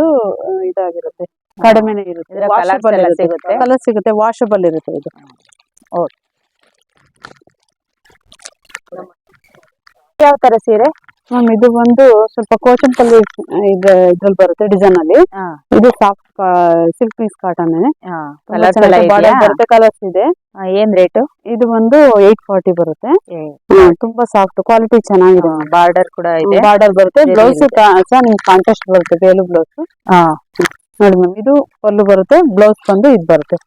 ಇದಾಗಿರುತ್ತೆ. ಕಡಿಮೆನೆ ಇರುತ್ತೆ? ಕಲರ್ ಸಿಗುತ್ತೆ? ವಾಷಬಲ್ ಇರುತ್ತೆ ಇದು. ಯಾವ ತರ ಸೀರೆ? ಮ್ಯಾಮ್ ಇದು ಬಂದು ಸ್ವಲ್ಪ ಕೋಚಂಪಲ್ಲಿ ಇದು ಇದ್ರಲ್ಲಿ ಬರುತ್ತೆ ಡಿಸೈನ್ ಅಲ್ಲಿ. ಇದು soft silk piece cotton colours ಇದೆ. ಏನ್ ರೇಟ್ ಇದು ಒಂದು ಏಟ್ ಫಾರ್ಟಿ ಬರುತ್ತೆ. ತುಂಬಾ ಸಾಫ್ಟ್ ಕ್ವಾಲಿಟಿ ಚೆನ್ನಾಗಿದೆ. ಬಾರ್ಡರ್ ಕೂಡ ಇದೆ. ಬಾರ್ಡರ್ ಬರುತ್ತೆ. ಬ್ಲೌಸ್ ಸಹ ನಿಮ್ಗೆ ಕಾಂಟ್ರಾಸ್ಟ್ ಬರುತ್ತೆ ಬೇಲು ಬ್ಲೌಸ್ ನೋಡಿ ಮ್ಯಾಮ್ ಇದು ಪಲ್ಲು ಬರುತ್ತೆ ಬ್ಲೌಸ್ ಬಂದು ಇದು ಬರುತ್ತೆ.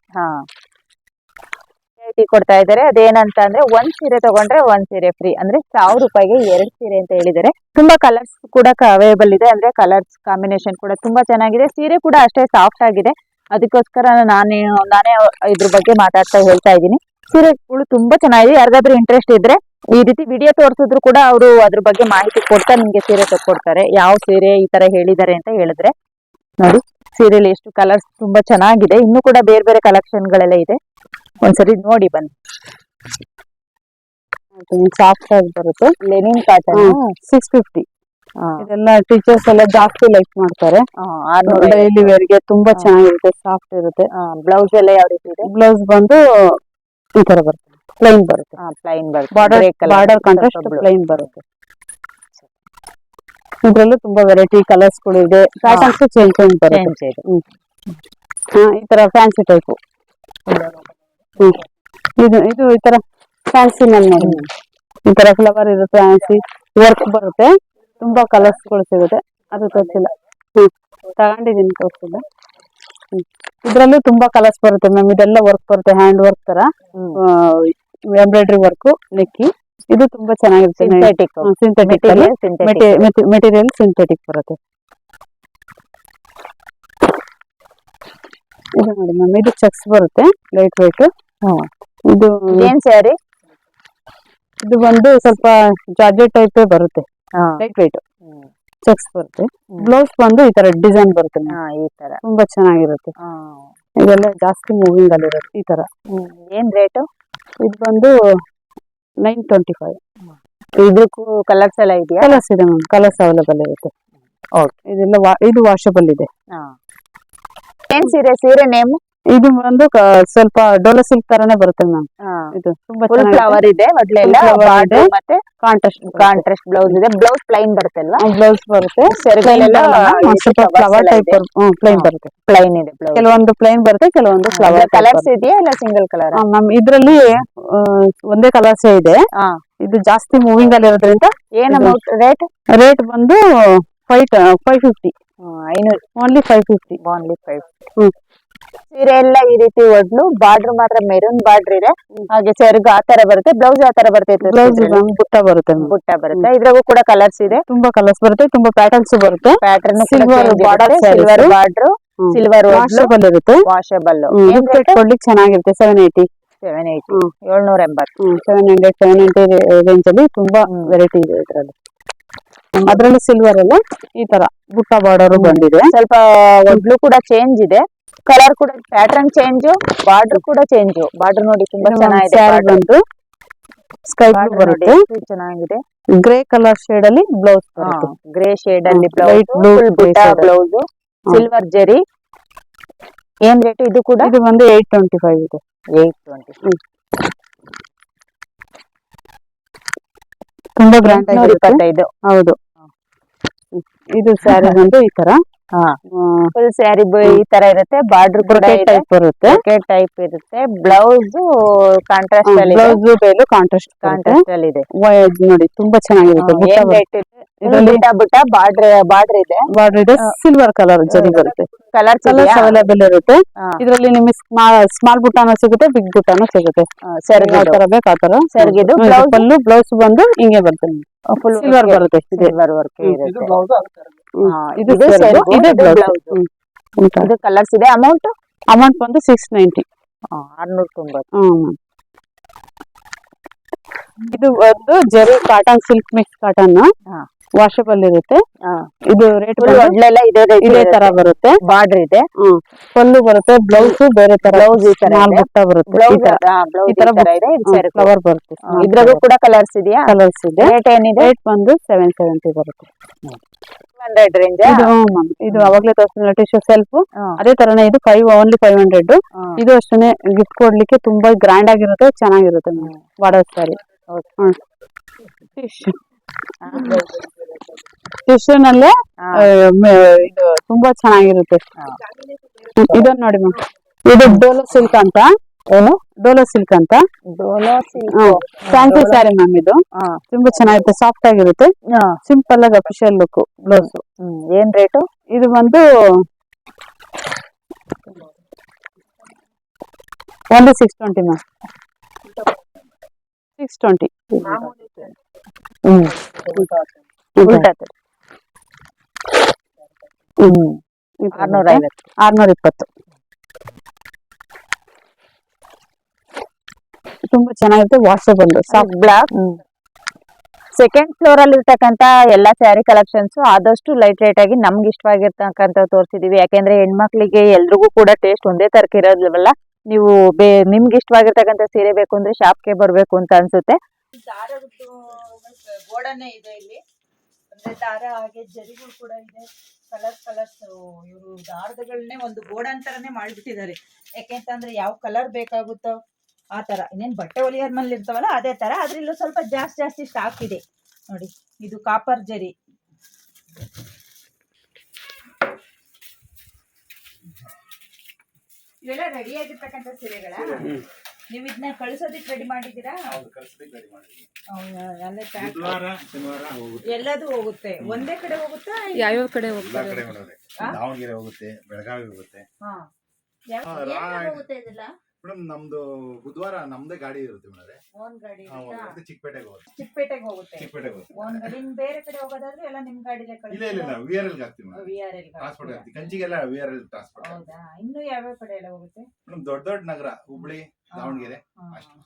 ಕೊಡ್ತಾ ಇದ್ದಾರೆ. ಅದೇನಂತ ಅಂದ್ರೆ ಒಂದ್ ಸೀರೆ ತಗೊಂಡ್ರೆ ಒಂದ್ ಸೀರೆ ಫ್ರೀ ಅಂದ್ರೆ ಸಾವಿರ ರೂಪಾಯಿಗೆ ಎರಡ್ ಸೀರೆ ಅಂತ ಹೇಳಿದ್ದಾರೆ. ತುಂಬಾ ಕಲರ್ಸ್ ಕೂಡ ಅವೈಲೇಬಲ್ ಇದೆ. ಅಂದ್ರೆ ಕಲರ್ಸ್ ಕಾಂಬಿನೇಷನ್ ಕೂಡ ತುಂಬಾ ಚೆನ್ನಾಗಿದೆ. ಸೀರೆ ಕೂಡ ಅಷ್ಟೇ ಸಾಫ್ಟ್ ಆಗಿದೆ. ಅದಕ್ಕೋಸ್ಕರ ನಾನೇ ನಾನೇ ಇದ್ರ ಬಗ್ಗೆ ಮಾತಾಡ್ತಾ ಹೇಳ್ತಾ ಇದ್ದೀನಿ. ಸೀರೆಗಳು ತುಂಬಾ ಚೆನ್ನಾಗಿದೆ. ಯಾರಿಗಾದ್ರೂ ಇಂಟ್ರೆಸ್ಟ್ ಇದ್ರೆ ಈ ರೀತಿ ವಿಡಿಯೋ ತೋರಿಸಿದ್ರು ಕೂಡ ಅವರು ಅದ್ರ ಬಗ್ಗೆ ಮಾಹಿತಿ ಕೊಡ್ತಾ ನಿಮ್ಗೆ ಸೀರೆ ತಕ್ಕೊಡ್ತಾರೆ. ಯಾವ ಸೀರೆ ಈ ತರ ಹೇಳಿದ್ದಾರೆ ಅಂತ ಹೇಳಿದ್ರೆ. ನೋಡಿ, ಸೀರೆಲಿ ಎಷ್ಟು ಕಲರ್ಸ್ ತುಂಬಾ ಚೆನ್ನಾಗಿದೆ. ಇನ್ನು ಕೂಡ ಬೇರೆ ಬೇರೆ ಕಲೆಕ್ಷನ್ ಗಳೆಲ್ಲ ಇದೆ. ಒಂದ್ಸರಿ ನೋಡಿ ಬನ್ನಿ. ಸಾಫ್ಟ್ ಆಗಿ ಬರುತ್ತೆ. ಲೆನಿನ್ ಕಾಟನ್ ಸಿಕ್ಸ್ ಫಿಫ್ಟಿ ಇದೆಲ್ಲ ಟೀಚರ್ಸ್ ಎಲ್ಲ ಜಾಸ್ತಿ ಲೈಕ್ ಮಾಡ್ತಾರೆ. ಡೈಲಿ ವೇರ್ಗೆ ತುಂಬಾ. ಚೆನ್ನಾಗಿರುತ್ತೆ ಸಾಫ್ಟ್ ಇರುತ್ತೆ. ಬ್ಲೌಸ್ ಎಲ್ಲ ಯಾವ ರೀತಿ ಇದೆ? ಬ್ಲೌಸ್ ಬಂದು ಈ ತರ ಬರುತ್ತೆ. ಪ್ಲೈನ್ ಬರುತ್ತೆ. ಪ್ಲೈನ್ ಬರುತ್ತೆ. Border border contrast. ಪ್ಲೈನ್ ಬರುತ್ತೆ. ಇದ್ರಲ್ಲೂ ತುಂಬಾ ವೆರೈಟಿ ಕಲರ್ಸ್ಗಳು ಇದೆ. ಪ್ಯಾಟರ್ನ್ಸ್ ಚೇಂಜ್ ಚೇಂಜ್ ಬರುತ್ತೆ. ಈ ತರ ಫ್ಯಾನ್ಸಿ ಟೈಪ್ ಇದು ಇದು ಈ ತರ ಫ್ಯಾನ್ಸಿ ನಲ್ಲಿ ನೋಡಿ ಈ ತರ ಫ್ಲವರ್ ಇರುತ್ತೆ ಫ್ಯಾನ್ಸಿ ವರ್ಕ್ ಬರುತ್ತೆ. ತುಂಬಾ ಕಲರ್ಸ್ಗಳು ಸಿಗುತ್ತೆ. ಅದು ತೋರಿಸಿಲ್ಲ. ಹ್ಮ್. ತಗೊಂಡಿದ್ದೀನಿ ತೋರಿಸಿಲ್ಲ. ಹ್ಮ್. ಇದ್ರಲ್ಲೂ ತುಂಬಾ ಕಲರ್ಸ್ ಬರುತ್ತೆ ಮ್ಯಾಮ್ ಇದೆಲ್ಲ ವರ್ಕ್ ಬರುತ್ತೆ ಹ್ಯಾಂಡ್ ವರ್ಕ್ ತರ. ಎಂಬ್ರಾಯ್ಡ್ರಿ ವರ್ಕ್ ನೆಕ್ಕಿ ಇದು ತುಂಬಾ ಚೆನ್ನಾಗಿರುತ್ತೆ. ಸಿಂಥೆಟಿಕ್ ಸಿಂಥೆಟಿಕ್ ಮೆಟೀರಿಯಲ್ ಸಿಂಥೆಟಿಕ್ ಬರುತ್ತೆ. ಇದು ನೋಡಿ ಮ್ಯಾಮ್ ಇದು ಚೆಕ್ಸ್ ಬರುತ್ತೆ ಲೈಟ್ ಹ್ಮ್. ಇದು ಏನ್ ಸ್ಯಾರಿ ಇದು ಬಂದು ಸ್ವಲ್ಪ ಜಾರ್ಜೆಟ್ ಟೈಪ್ ಬರುತ್ತೆ. Light weight. ಚೆಕ್ಸ್ ಬರುತ್ತೆ. ಬ್ಲೌಸ್ ಬಂದು ಈ ತರ ಡಿಸೈನ್ ಬರುತ್ತೆ ಈ ತರ. ತುಂಬಾ ಚೆನ್ನಾಗಿರುತ್ತೆ. ಇದೆಲ್ಲ ಜಾಸ್ತಿ ಮೂವಿಂಗ್ ಅಲ್ಲಿ ಇರುತ್ತೆ ಈ ತರ. ಏನ್ ರೇಟ್ ಇದು ಬಂದು ನೈನ್ ಟ್ವೆಂಟಿ ಫೈವ್ ಇದಕ್ಕೂ ಕಲರ್ಸ್ ಎಲ್ಲ ಇದೆಯಾ? ಕಲರ್ಸ್ ಇದೆ ಮ್ಯಾಮ್ ಕಲರ್ಸ್ ಅವೈಲೇಬಲ್ ಇರುತ್ತೆ. ಇದೆಲ್ಲ wa- ಇದು ವಾಷಬಲ್ ಇದೆ. ಏನ್ ಸೀರೆ? ಸೀರೆ ನೇಮ್? ಇದು ಬಂದು ಸ್ವಲ್ಪ ಡೋಲೋ ಸಿಲ್ಕ್ ತರಾನೇ ಬರುತ್ತೆ ಮ್ಯಾಮ್. ಇದು ತುಂಬಾ ಫುಲ್ ಫ್ಲವರ್ ಇದೆ ಮೊದ್ಲೆಲ್ಲ. ಮತ್ತೆ ಕಾಂಟ್ರಾಸ್ಟ್ ಕಾಂಟ್ರಾಸ್ಟ್ ಬ್ಲೌಸ್ ಇದೆ. ಬ್ಲೌಸ್ ಪ್ಲೈನ್ ಬರುತ್ತೆ ಅಲ್ಲ ಬ್ಲೌಸ್ ಬರುತ್ತೆ. ಸ್ವಲ್ಪ ಫ್ಲವರ್ ಟೈಪ್ ಪ್ಲೈನ್. ಬರುತ್ತೆ. ಪ್ಲೈನ್ ಇದೆ ಕೆಲವೊಂದು ಪ್ಲೈನ್ ಬರುತ್ತೆ ಕೆಲವೊಂದು ಫ್ಲವರ್ ಕಲರ್ಸ್ ಇದೆಯಾ ಇಲ್ಲ ಸಿಂಗಲ್ ಕಲರ್ ಮ್ಯಾಮ್ ಇದ್ರಲ್ಲಿ ಒಂದೇ ಕಲರ್ಸ್ ಇದೆ. ಇದು ಜಾಸ್ತಿ ಮೂವಿಂಗ್ ಅಲ್ಲಿ ಇರೋದ್ರಿಂದ ಏನ್ ರೇಟ್ ರೇಟ್ ಬಂದು ಫೈವ್ ಫೈವ್ ಫಿಫ್ಟಿ ಐನೂರು. Only five fifty only five hmm. ಸೀರೆ ಎಲ್ಲ ಈ ರೀತಿ ಒಡ್ಲು ಬಾರ್ಡರ್ ಮಾತ್ರ ಮೆರೂನ್ ಬಾರ್ಡರ್ ಇದೆ. ಹಾಗೆ ಸೆರಗು ಆ ತರ ಬರುತ್ತೆ ಬ್ಲೌಸ್ ಆ ತರ ಬರ್ತೈತೆ ಬುಟ್ಟ ಬರುತ್ತೆ. ಬುಟ್ಟ ಬರುತ್ತೆ. ಇದ್ರಾಗೂ ಕೂಡ ಕಲರ್ಸ್ ಇದೆ. ತುಂಬಾ ಕಲರ್ಸ್ ಬರುತ್ತೆ ತುಂಬಾ ಪ್ಯಾಟರ್ನ್ಸ್ ಬರುತ್ತೆ. Pattern silver border silver. Border silver washable ಇರುತ್ತೆ. ವಾಷಬಲ್ ಕೊಡ್ಲಿಕ್ಕೆ ಚೆನ್ನಾಗಿರುತ್ತೆ ಸೆವೆನ್ ಏಯ್ಟಿ ಸೆವೆನ್ ಏಯ್ಟಿ. ಏಳ್ನೂರ ಎಂಬತ್ತು. Seven hundred seven eighty range ಅಲ್ಲಿ ತುಂಬಾ ವೆರೈಟಿ ಇದೆ ಇದರಲ್ಲಿ. ಅದ್ರಲ್ಲಿ ಸಿಲ್ವರ್ ಅಲ್ಲಿ ಈ ತರ ಬುಟ್ಟ ಬಾರ್ಡರ್ ಬಂದಿದೆ. ಸ್ವಲ್ಪ ಒಡ್ಲು ಕೂಡ ಚೇಂಜ್ ಇದೆ. ಕಲರ್ ಕೂಡ ಪ್ಯಾಟರ್ನ್ ಚೇಂಜ್ ಬಾರ್ಡರ್ ಕೂಡ ಚೇಂಜ್ ಬಾರ್ಡರ್ ನೋಡಿ ತುಂಬಾ ಚೆನ್ನಾಗಿದೆ. ಬಂದು ಸ್ಕೈ ಬ್ಲೂ ಬರುತ್ತೆ. ಚೆನ್ನಾಗಿದೆ. ಗ್ರೇ ಕಲರ್ ಶೇಡ್ ಅಲ್ಲಿ ಬ್ಲೌಸ್ ಗ್ರೇ ಶೇಡ್ ಅಲ್ಲಿ ಬ್ಲೌಸ್ ಬುಟ್ಟ ಬ್ಲೌಸ್ ಸಿಲ್ವರ್ ಜರಿ ಏನ್ ರೇಟ್ ಇದು ಕೂಡ? ಇದು ಬಂದು ಏಟ್ ಟ್ವೆಂಟಿ ಫೈವ್ ಇದೆ ಏಟ್ ಟ್ವೆಂಟಿ ತುಂಬಾ ಗ್ರ್ಯಾಂಡ್ ಇಪ್ಪತ್ತೈದು ಹೌದು. ಇದು ಸ್ಯಾರಿ ಬಂದು ಈ ತರ. ಫುಲ್ ಸ್ಯಾರಿ ಈ ತರ ಇರುತ್ತೆ. ಬಾರ್ಡರ್ ಕೂಡ ಟೈಪ್ ಬರುತ್ತೆ. ಟೈಪ್ ಇರುತ್ತೆ. ಬ್ಲೌಸ್ ಕಾಂಟ್ರಾಸ್ಟ್ ಅಲ್ಲಿ ಬ್ಲೌಸ್ ಬೇಲು ಕಾಂಟ್ರಾಸ್ಟ್ ಕಾಂಟ್ರಾಸ್ಟ್ ಅಲ್ಲಿ ಇದೆ. ನೋಡಿ ತುಂಬಾ ಚೆನ್ನಾಗಿರುತ್ತೆ. ಬುಟ್ಟ ಬುಟ್ಟ ಬಾರ್ಡರ್ ಬಾರ್ಡರ್ ಇದೆ. ಬಾರ್ಡರ್ ಇದೆ. ಸಿಲ್ವರ್ ಕಲರ್ ಜರಿ ಬರುತ್ತೆ. ಕಲರ್ ಕಲರ್ಸ್ ಅವೈಲೇಬಲ್ ಇರುತ್ತೆ. ಇದರಲ್ಲಿ ನಿಮಗೆ ಸ್ಮಾಲ್ ಸ್ಮಾಲ್ ಬುಟ್ಟಾನು ಸಿಗುತ್ತೆ ಬಿಗ್ ಬುಟ್ಟಾನು ಸಿಗುತ್ತೆ. ಸೆರಗು ಯಾವ ತರ ಬೇಕು ಆ ತರ. ಸೆರಗಿದು. ಹ್ಮ್, ಇದು? ಪಲ್ಲು ಬ್ಲೌಸ್ ಬಂದು ಹಿಂಗೆ ಬರುತ್ತೆ ಫುಲ್ ಸಿಲ್ವರ್ ಬರುತ್ತೆ ಸಿಲ್ವರ್ ವರ್ಕ್ ಇದು ಇದು ಸೆರಗು, ಸೆರಗು, ಬ್ಲೌಸ್. ಇದು ಕಲರ್ಸ್ ಇದೆ ಅಮೌಂಟ್ ಅಮೌಂಟ್ ಬಂದು ಸಿಕ್ಸ್ ನೈಂಟಿ ಆರ್ನೂರ ತೊಂಬತ್ತು ಹ್ಮ್. ಇದು ಒಂದು zari cotton silk mix cotton. Washable ಇರುತ್ತೆ. ಇದು ರೇಟ್ ಫುಲ್ ಇದೇ ಇದೇ ತರ ಬರುತ್ತೆ. ಬಾರ್ಡರ್ ಇದೆ. ಪಲ್ಲು ಬರುತ್ತೆ. ಬ್ಲೌಸ್ ಬೇರೆ ತರ ಬ್ಲೌಸ್ ಈ ತರ. ಬುಟ್ಟ ಬರುತ್ತೆ. ಈ ತರ. ಫ್ಲವರ್ ಬರುತ್ತೆ. ಇದ್ರಲ್ಲೂ ಕೂಡ ಕಲರ್ಸ್ ಇದೆಯಾ? ಕಲರ್ಸ್ ಇದೆ. ರೇಟ್ ಏನಿದೆ? ರೇಟ್ ಬಂದು ಸೆವೆನ್ ಸೆವೆಂಟಿ ಬರುತ್ತೆ. ಹಂಡ್ರೆಡ್ ರೇಂಜ್ ಇದು ಅವಾಗ್ಲೇ ತೋರಿಸಿದ ಟಿಶ್ಯೂ ಸೆಲ್ಫ್ ಅದೇ ತರನೇ ಇದು ಫೈವ್ ಓನ್ಲಿ ಫೈವ್ ಹಂಡ್ರೆಡ್ ಇದು ಅಷ್ಟೇ ಗಿಫ್ಟ್ ಕೊಡ್ಲಿಕ್ಕೆ ತುಂಬಾ ಗ್ರ್ಯಾಂಡ್ ಆಗಿರುತ್ತೆ ಚೆನ್ನಾಗಿರುತ್ತೆ ಬಾರ್ಡರ್ ಸ್ಯಾರಿ ಟಿಶ್ಯೂ ನಲ್ಲೇ ಹಾ. ಆ, ಮ- ಇದು ತುಂಬಾ ಚೆನ್ನಾಗಿರುತ್ತೆ. ಹಾ. ಇದನ್ನ ನೋಡಿ ಮ್ಯಾಮ್. ಇದು ಡೋಲೋ ಸಿಲ್ಕ್ ಅಂತ. ಏನು? ಡೋಲೋ ಸಿಲ್ಕ್ ಅಂತ. ಡೋಲೋ ಫ್ಯಾನ್ಸಿ ಸ್ಯಾರಿ ಮ್ಯಾಮ್ ಇದು. ಹಾ. ತುಂಬಾ ಚೆನ್ನಾಗಿರುತ್ತೆ ಸಾಫ್ಟ್ ಆಗಿರುತ್ತೆ. ಸಿಂಪಲ್ ಆಗಿ ಅಫಿಷಿಯಲ್ ಲುಕ್ ಬ್ಲೌಸ್ ಹ್ಮ್ ಏನ್ ರೇಟು ಇದು ಬಂದು ಒಂದು six twenty ma'am. Six twenty ಹ್ಮ್. ಉಲ್ಟಾ ಹ್ಮ್. ಆರ್ನೂರ ಐವತ್ತು. ಆರ್ನೂರ ಇಪ್ಪತ್ತು ತುಂಬಾ ಚೆನ್ನಾಗಿರುತ್ತೆ washable soft black. Second floor ಅಲ್ಲಿ ಇರ್ತಕ್ಕಂತ ಎಲ್ಲಾ ಸ್ಯಾರಿ ಕಲೆಕ್ಷನ್ಸ್ ಆದಷ್ಟು ಲೈಟ್ ರೇಟ್ ಆಗಿ ನಮ್ಗೆ ಇಷ್ಟವಾಗಿರ್ತಕ್ಕಂಥ ತೋರಿಸಿದೀವಿ. ಯಾಕೆಂದ್ರೆ ಹೆಣ್ಮಕ್ಳಿಗೆ ಎಲ್ರಿಗೂ ಕೂಡ ಟೇಸ್ಟ್ ಒಂದೇ ತರಕ ಇರೋದಿಲ್ವಲ್ಲ? ನೀವು ಬೇ ನಿಮ್ಗೆ ಇಷ್ಟವಾಗಿರ್ತಕ್ಕಂಥ ಸೀರೆ ಬೇಕು ಅಂದ್ರೆ ಶಾಪ್ಗೆ ಬರಬೇಕು ಅಂತ ಅನ್ಸುತ್ತೆ. ದಾರದ್ದು ಗೋಡನೆ ಇದೆ ಇಲ್ಲಿ. ಅಂದ್ರೆ ದಾರ ಹಾಗೆ ಜರಿಗಳು ಕೂಡ ಇದೆ. ಕಲರ್ ಕಲರ್ಸ್ ಇವರು ದಾರದಗಳನ್ನೇ ಒಂದು ಗೋಡನ್ ತರನೇ ಮಾಡಿಬಿಟ್ಟಿದ್ದಾರೆ. ಯಾಕೆಂತಂದ್ರೆ ಯಾವ ಕಲರ್ ಬೇಕಾಗುತ್ತೋ ಆ ತರ. ಇನ್ನೇನ್ ಬಟ್ಟೆ ಹೊಲಿಯೋರ್ ಮೇಲೆ ಇರ್ತಾವಲ್ಲ ಅದೇ ತರ. ಅದ್ರಲ್ಲೂ ಸ್ವಲ್ಪ ಜಾಸ್ತಿ ಜಾಸ್ತಿ ಸ್ಟಾಕ್ ಇದೆ. ನೋಡಿ, ಇದು ಕಾಪರ್ ಜರಿ. ಇವೆಲ್ಲ ರೆಡಿ ಆಗಿರ್ತಕ್ಕಂಥ ಸೀರೆಗಳ? ನೀವು ಇದನ್ನ ಕಳ್ಸೋದಿಕ್ ರೆಡಿ ಮಾಡಿದ್ದೀರಾ? ಎಲ್ಲದು ಅಲ್ಲೇ pack ಎಲ್ಲದೂ ಹೋಗುತ್ತೆ. ಒಂದೇ ಕಡೆ ಹೋಗುತ್ತಾ? ಯಾವ್ಯಾವ ಕಡೆ ಎಲ್ಲಾ ಕಡೆ ಮಾಡೋರೆ ಆ? ದಾವಣಗೆರೆ ಹೋಗುತ್ತೆ ಬೆಳಗಾವಿ ಹೋಗುತ್ತೆ. ಹಾ. ಯಾವ- ಏನ್ ಹೋಗುತ್ತೆ ಇದೆಲ್ಲ? ಮೇಡಮ್ ನಮ್ದು ಬುಧವಾರ ನಮ್ದೇ ಗಾಡಿ ಇರುತ್ತೆ ಮೇಡಮ್ ಓನ್ ಗಾಡಿ ಇರುತ್ತಾ? ಚಿಕ್ಕಪೇಟೆಗೆ ಹೋಗುತ್ತೆ. ಚಿಕ್ಕಪೇಟೆಗೆ ಹೋಗುತ್ತೆ. ಚಿಕ್ಕಪೇಟೆಗೆ ಹೋಗುತ್ತೆ. ಓನ್ ಗಾಡಿ ಇನ್ ಬೇರೆ ಕಡೆ ಹೋಗೋದಾದ್ರೆ ಎಲ್ಲ ನಿಮ್ ಗಾಡಿಲೇ ಇಲ್ಲ ಇಲ್ಲ ಇಲ್ಲ ವಿ ಆರ್ ಎಲ್ ಹಾಕ್ತೀವಿ madam. V R L transport ಹಾಕ್ತೀವಿ. ಕಂಚಿಗೆಲ್ಲ ವಿ ಆರ್ ಎಲ್ ಟ್ರಾನ್ಸ್ಪೋರ್ಟ್ ಹೌದಾ? ಇನ್ನು ಯಾವ್ಯಾವ ಕಡೆ ಎಲ್ಲ ಹೋಗುತ್ತೆ? ಮೇಡಮ್ ದೊಡ್ಡ ದೊಡ್ಡ ನಗರ ಹುಬ್ಳಿ. ದಾವಣಗೆರೆ. ಅಷ್ಟು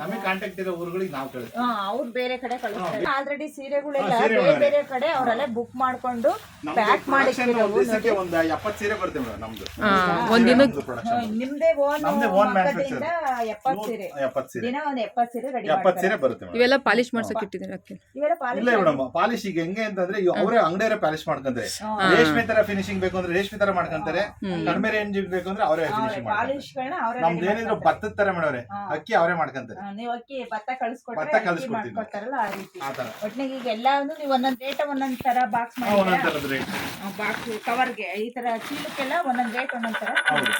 ನಮಗೆ ಕಾಂಟ್ಯಾಕ್ಟ್ ಇರೋ ಊರುಗಳಿಗೆ ನಾವು ಕಳಿಸ್ತೀವಿ ಅವ್ರು ಬೇರೆ ಕಡೆ ಕಳಿಸ್ತಾರೆ. ಆಲ್ರೆಡಿ ಸೀರೆಗಳೆಲ್ಲ ಬೇರೆ ಬೇರೆ ಕಡೆ ಅವರೆಲ್ಲ ಬುಕ್ ಮಾಡ್ಕೊಂಡು ಪ್ಯಾಕ್ ಮಾಡಿ ದಿವಸಕ್ಕೆ ಒಂದು ಎಪ್ಪತ್ತು ಸೀರೆ ಬರುತ್ತೆ ಮೇಡಮ್ ನಮ್ದು. ಒಂದಿನ ನಿಮ್ದೇ ಓನ್ ನಮ್ದೇ ಓನ್ ಮ್ಯಾನುಫ್ಯಾಕ್ಚರ್ ಎಪ್ಪತ್ತು ಸೀರೆ. ಎಪ್ಪತ್ತು ಸೀರೆ. ದಿನ ಒಂದು ಎಪ್ಪತ್ತು ಸೀರೆ ರೆಡಿ ಎಪ್ಪತ್ತು ಸೀರೆ ಬರುತ್ತೆ ಮೇಡಮ್. ಇವೆಲ್ಲ ಪಾಲಿಶ್ ಮಾಡ್ಸಕ್ ಇಟ್ಟಿದ್ದೀರಾ ಇವೆಲ್ಲ ಇಲ್ಲ ಪಾಲಿಶ್ ಮೇಡಮ್ ಪಾಲಿಶ್ ಈಗ ಹೆಂಗೆ ಅಂತಂದ್ರೆ ಅವರೇ ಅಂಗಡಿಯವರೇ ಪಾಲಿಶ್ ಮಾಡ್ಕೊಂತಾರೆ. ರೇಷ್ಮೆ ತರ ಫಿನಿಶಿಂಗ್ ಬೇಕು ಅಂದ್ರೆ ರೇಷ್ಮೆ ತರ ಮಾಡ್ಕೊಂತಾರೆ. ಕಡಿಮೆ ರೇಂಜ್ ಬೇಕು ಅಂದ್ರೆ ಅವರೇ ಫಿನಿಶಿಂಗ್ ಮಾಡ್ತಾರೆ ಅವರೇ ನಮ್ದು ಏನಿದ್ರು ಭತ್ತದ ತರ ಮಾಡವ್ರೆ ಹಾ. ಅಕ್ಕಿ ಅವರೇ ಮಾಡ್ಕೊಂತಾರೆ. ನೀವು ಅಕ್ಕಿ ಭತ್ತ ಕಳ್ಸ್ಕೊಟ್ರೆ ಭತ್ತ ಅಕ್ಕಿ ಕಳ್ಸ್ಕೊಡ್ತೀವಿ. ಮಾಡ್ಕೊಡ್ತಾರಲ್ಲ ಆ ರೀತಿ. ಆ ತರ ಒಟ್ನಾಗ ಈಗ ಎಲ್ಲಾನು ನೀವು ಒಂದೊಂದ್ ರೇಟ್ ಒಂದೊಂದ್ ತರ ಬಾಕ್ಸ್ ಮಾಡಿ ಒಂದೊಂದ್ ಮಾಡಿದ್ರೆ ರೇಟ್ ಬಾಕ್ಸ್ ಕವರ್ಗೆ ಈ ತರ ಚೀಲಕ್ಕೆಲ್ಲ ಒಂದೊಂದ್ ರೇಟ್ ಒಂದೊಂದ್ ತರ ಹೌದು.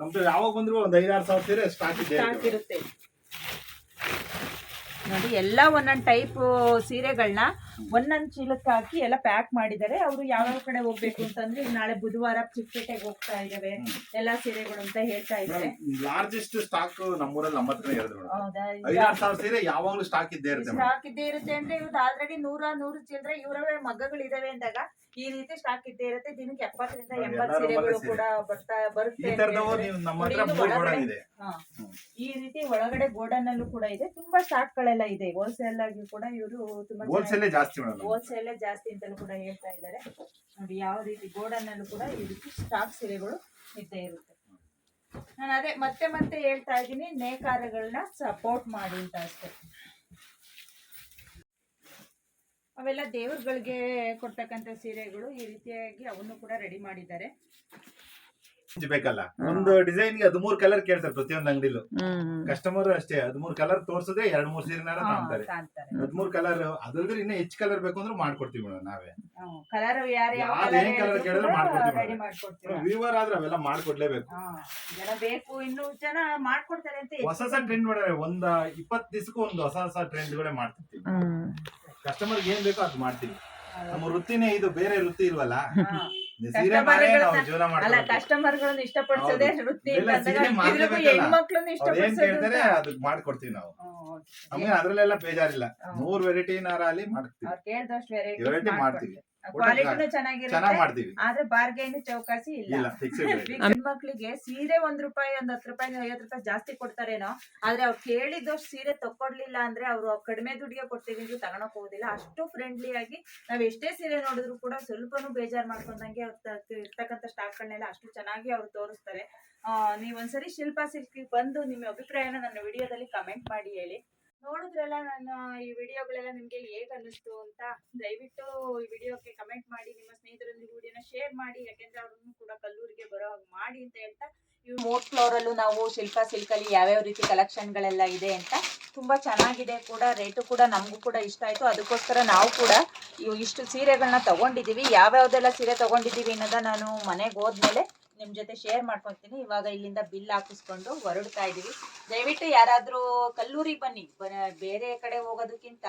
ನಮ್ದು ಯಾವಾಗ ಬಂದ್ರು ಒಂದ್ ಐದಾರು ಸಾವಿರ ಸೀರೆ ಸ್ಟಾಕ್ ಇದೆ. ಸ್ಟಾಕ್ ಇರುತ್ತೆ. ನೋಡಿ ಎಲ್ಲ ಒಂದೊಂದ್ ಟೈಪ್ ಸೀರೆಗಳನ್ನ ಒಂದೊಂದ್ ಚೀಲಕ್ಕೆ ಹಾಕಿ ಎಲ್ಲ ಪ್ಯಾಕ್ ಮಾಡಿದ್ದಾರೆ. ಅವರು ಯಾವ್ಯಾವ ಕಡೆ ಹೋಗ್ಬೇಕು ಅಂತಂದ್ರೆ ನಾಳೆ ಬುಧವಾರ ಚಿಕ್ಕಪೇಟೆಗೆ ಹೋಗ್ತಾ ಇದಾವೆ ಎಲ್ಲಾ ಸೀರೆಗಳು ಅಂತ ಹೇಳ್ತಾ ಇದ್ದಾರೆ. ಲಾರ್ಜೆಸ್ಟ್ ಸ್ಟಾಕ್ ನಮ್ಮೂರಲ್ಲಿ ನಮ್ಮತ್ರ ಇರೋದು ಸೀರೆ ಯಾವಾಗ್ಲೂ ಸ್ಟಾಕ್ ಇದ್ದೇ ಇರುತ್ತೆ ಸ್ಟಾಕ್ ಇದ್ದೇ ಇರುತ್ತೆ ಅಂದ್ರೆ ಇವ್ರದ್ದು ಆಲ್ರೆಡಿ ನೂರ ನೂರು ಚಿಲ್ಲರೆ ಇವರವೇ ಮಗ್ಗಗಳಿದಾವೆ ಅಂದಾಗ ಈ ರೀತಿ ಸ್ಟಾಕ್ ಇದ್ದೇ ಇರುತ್ತೆ. ದಿನಕ್ಕೆ ಎಪ್ಪತ್ತರಿಂದ ಎಂಬತ್ತು ಸೀರೆಗಳು ಕೂಡ ಬರ್ತಾ ಬರುತ್ತೆ ಈ ರೀತಿ ಒಳಗಡೆ ಗೋಡನ್ ಅಲ್ಲೂ ಕೂಡ ಇದೆ. ತುಂಬಾ ಸ್ಟಾಕ್ ಗಳೆಲ್ಲ ಇದೆ. ಹೋಲ್ಸೇಲ್ ಆಗಿ ಕೂಡ ಇವರು ತುಂಬಾ ಹೋಲ್ಸೇಲ್ ಜಾಸ್ತಿ ಮೇಡಮ್ ಹೋಲ್ಸೇಲ್ ಜಾಸ್ತಿ ಅಂತಲೂ ಕೂಡ ಹೇಳ್ತಾ ಇದ್ದಾರೆ. ನೋಡಿ, ಯಾವ ರೀತಿ ಗೋಡನ್ನಲ್ಲೂ ಕೂಡ ಈ ರೀತಿ ಸ್ಟಾಕ್ ಸೀರೆಗಳು ಇದ್ದೇ ಇರುತ್ತೆ. ನಾನು ಅದೇ ಮತ್ತೆ ಮತ್ತೆ ಹೇಳ್ತಾ ಇದ್ದೀನಿ, ನೇಕಾರಗಳನ್ನ ಸಪೋರ್ಟ್ ಮಾಡಿ ಅಂತ ಅಷ್ಟೇ. ಅವೆಲ್ಲ ದೇವ್ರಗಳಿಗೆ ಕೊಡ್ತಕ್ಕಂಥ ಸೀರೆಗಳು ಈ ರೀತಿಯಾಗಿ ಅವನ್ನು ಕೂಡ ರೆಡಿ ಮಾಡಿದ್ದಾರೆ. ಬೇಕಲ್ಲ. ಒಂದು ಡಿಸೈನ್ಗೆ ಹದಿಮೂರು ಕಲರ್ ಕೇಳ್ತಾರೆ ಪ್ರತಿಯೊಂದು ಅಂಗಡಿಲು. ಕಸ್ಟಮರ್ ಅಷ್ಟೇ ಹದಿಮೂರು ಕಲರ್ ತೋರ್ಸಿದ್ರೆ ಎರಡ್ ಮೂರ್ ಸೀರೆನಾರ ಕಾಣ್ತಾರೆ ಹದಿಮೂರು ಕಲರ್ ಅದ್ರದ್ದು ಇನ್ನೂ ಹೆಚ್ಚು ಕಲರ್ ಬೇಕು ಅಂದ್ರೆ ಮಾಡ್ಕೊಡ್ತೀವಿ ಮೇಡಮ್ ನಾವೇ. ಕಲರ್ ಯಾರು ಯಾವ ಯಾವ್ದ್ ಏನ್ colour ಕೇಳಿದ್ರೆ ಮಾಡ್ಕೊಡ್ತೀವಿ ವ್ಯೂವರ್ ಆದ್ರೆ ಅವೆಲ್ಲ ಮಾಡ್ಕೊಡ್ಲೇಬೇಕು. ಜನ ಬೇಕು ಇನ್ನು ಜನ ಮಾಡ್ಕೊಡ್ತಾರೆ ಅಂತ ಹೊಸ ಹೊಸ ಟ್ರೆಂಡ್ ಮಾಡ್ಯಾರೆ. ಒಂದ್ ಇಪ್ಪತ್ ದಿವಸಕ್ಕೂ ಒಂದು ಹೊಸ ಹೊಸ ಟ್ರೆಂಡ್ ಗಳೇ ಮಾಡ್ತಿರ್ತೀವಿ ಕಸ್ಟಮರ್ ಏನ್ ಬೇಕೋ ಅದ್ ಮಾಡ್ತೀವಿ. ನಮ್ಮ ವೃತ್ತಿನೇ ಇದು ಬೇರೆ ವೃತ್ತಿ ಇಲ್ವಲ್ಲ? ಅಲ್ಲ ಮಾಡ್ತೀವಿ ಕಸ್ಟಮರ್ ಗಳನ್ನ ಇಷ್ಟಪಡಿಸೋದೇ ವೃತ್ತಿ. ಹೆಣ್ಮಕ್ಳನ್ನ ಇಷ್ಟಪಡಿಸೋದೇ ಮಾಡ್ಕೊಡ್ತೀವಿ ನಾವು. ನಮ್ಗೆ ಅದ್ರಲ್ಲೆಲ್ಲ ಬೇಜಾರಿಲ್ಲ. ನೂರ್ ವೆರೈಟಿ ನಾರ ಅಲ್ಲಿ ಮಾಡ್ತೀವಿ ವೆರೈಟಿ ಮಾಡ್ತೀವಿ. ಕ್ವಾಲಿಟಿನೂ ಚೆನ್ನಾಗ್ ಚೆನ್ನಾಗಿರುತ್ತೆ ಮಾಡ್ತೀವಿ. ಆದ್ರೆ ಬಾರ್ಗೇನು ಚೌಕಾಸಿ ಇಲ್ಲ. ಇಲ್ಲ ಫಿಕ್ಸ್ ಹೆಣ್ಮಕ್ಳಿಗೆ ಸೀರೆ ಒಂದ್ ರೂಪಾಯಿ ಒಂದ್ ಹತ್ತು ರೂಪಾಯಿ ಐವತ್ತು ರೂಪಾಯಿ ಜಾಸ್ತಿ ಕೊಡ್ತಾರೇನೋ ಆದ್ರೆ ಅವ್ರು ಕೇಳಿದಷ್ಟು ಸೀರೆ ತಕೊಡ್ಲಿಲ್ಲ ಅಂದ್ರೆ ಅವ್ರು ಕಡಿಮೆ ದುಡ್ಡಿಗೆ ಕೊಡ್ತೀವಿ ಅಂದ್ರೆ ತಗೊಳಕ್ ಹೋಗುದಿಲ್ಲ. ಅಷ್ಟು ಫ್ರೆಂಡ್ಲಿ ಆಗಿ ನಾವ್ ಎಷ್ಟೇ ಸೀರೆ ನೋಡಿದ್ರು ಕೂಡ ಸ್ವಲ್ಪನೂ ಬೇಜಾರ್ ಮಾಡ್ಕೊಂಡಂಗೆ ಅವ್ರ ತ- ಇರ್ತಕ್ಕಂಥ ಸ್ಟಾಕ್ಗಳನ್ನೆಲ್ಲ ಅಷ್ಟು ಚೆನ್ನಾಗಿ ಅವ್ರು ತೋರಿಸ್ತಾರೆ. ಆ, ನೀವ್ ಒಂದ್ಸರಿ ಶಿಲ್ಪಾ ಸಿಲ್ಕಿ ಬಂದು ನಿಮ್ಮ ಅಭಿಪ್ರಾಯನ ನನ್ನ ವಿಡಿಯೋದಲ್ಲಿ ಕಮೆಂಟ್ ಮಾಡಿ ಹೇಳಿ. ನೋಡಿದ್ರಲ್ಲ ನಾನು ಈ ವಿಡಿಯೋಗಳೆಲ್ಲ ನಿಮ್ಗೆ ಹೇಗೆ ಅನ್ನಿಸ್ತು ಅಂತ, ದಯವಿಟ್ಟು ಈ ವಿಡಿಯೋಕ್ಕೆ ಕಮೆಂಟ್ ಮಾಡಿ, ನಿಮ್ಮ ಸ್ನೇಹಿತರೊಂದಿಗೆ ವಿಡಿಯೋನ ಶೇರ್ ಮಾಡಿ, ಯಾಕೆಂದ್ರೆ ಅವ್ರನ್ನು ಕೂಡ ಕಲ್ಲೂರಿಗೆ ಬರೋ ಹಾಗೆ ಮಾಡಿ ಅಂತ ಹೇಳ್ತಾ ಇವು ಮೋರ್ ಫ್ಲೋರ್ ಅಲ್ಲೂ ನಾವು ಶಿಲ್ಪಾ ಸಿಲ್ಕ್ ಅಲ್ಲಿ ಯಾವ್ಯಾವ ರೀತಿ ಕಲೆಕ್ಷನ್ ಗಳೆಲ್ಲ ಇದೆ ಅಂತ ತುಂಬ ಚೆನ್ನಾಗಿದೆ ಕೂಡ ರೇಟು ಕೂಡ ನಮಗೂ ಕೂಡ ಇಷ್ಟ ಆಯಿತು. ಅದಕ್ಕೋಸ್ಕರ ನಾವು ಕೂಡ ಇವು ಇಷ್ಟು ಸೀರೆಗಳನ್ನ ತೊಗೊಂಡಿದ್ದೀವಿ ಯಾವ್ಯಾವ್ದೆಲ್ಲ ಸೀರೆ ತೊಗೊಂಡಿದ್ದೀವಿ ಅನ್ನೋದ ನಾನು ಮನೆಗೆ ಹೋದ್ಮೇಲೆ ನಿಮ್ಮ ಜೊತೆ ಶೇರ್ ಮಾಡ್ಕೊತೀನಿ. ಇವಾಗ ಇಲ್ಲಿಂದ ಬಿಲ್ ಹಾಕಿಸ್ಕೊಂಡು ಹೊರಡ್ತಾ ಇದೀವಿ. ದಯವಿಟ್ಟು ಯಾರಾದರೂ ಕಲ್ಲೂರಿಗೆ ಬನ್ನಿ. ಬೇರೆ ಕಡೆ ಹೋಗೋದಕ್ಕಿಂತ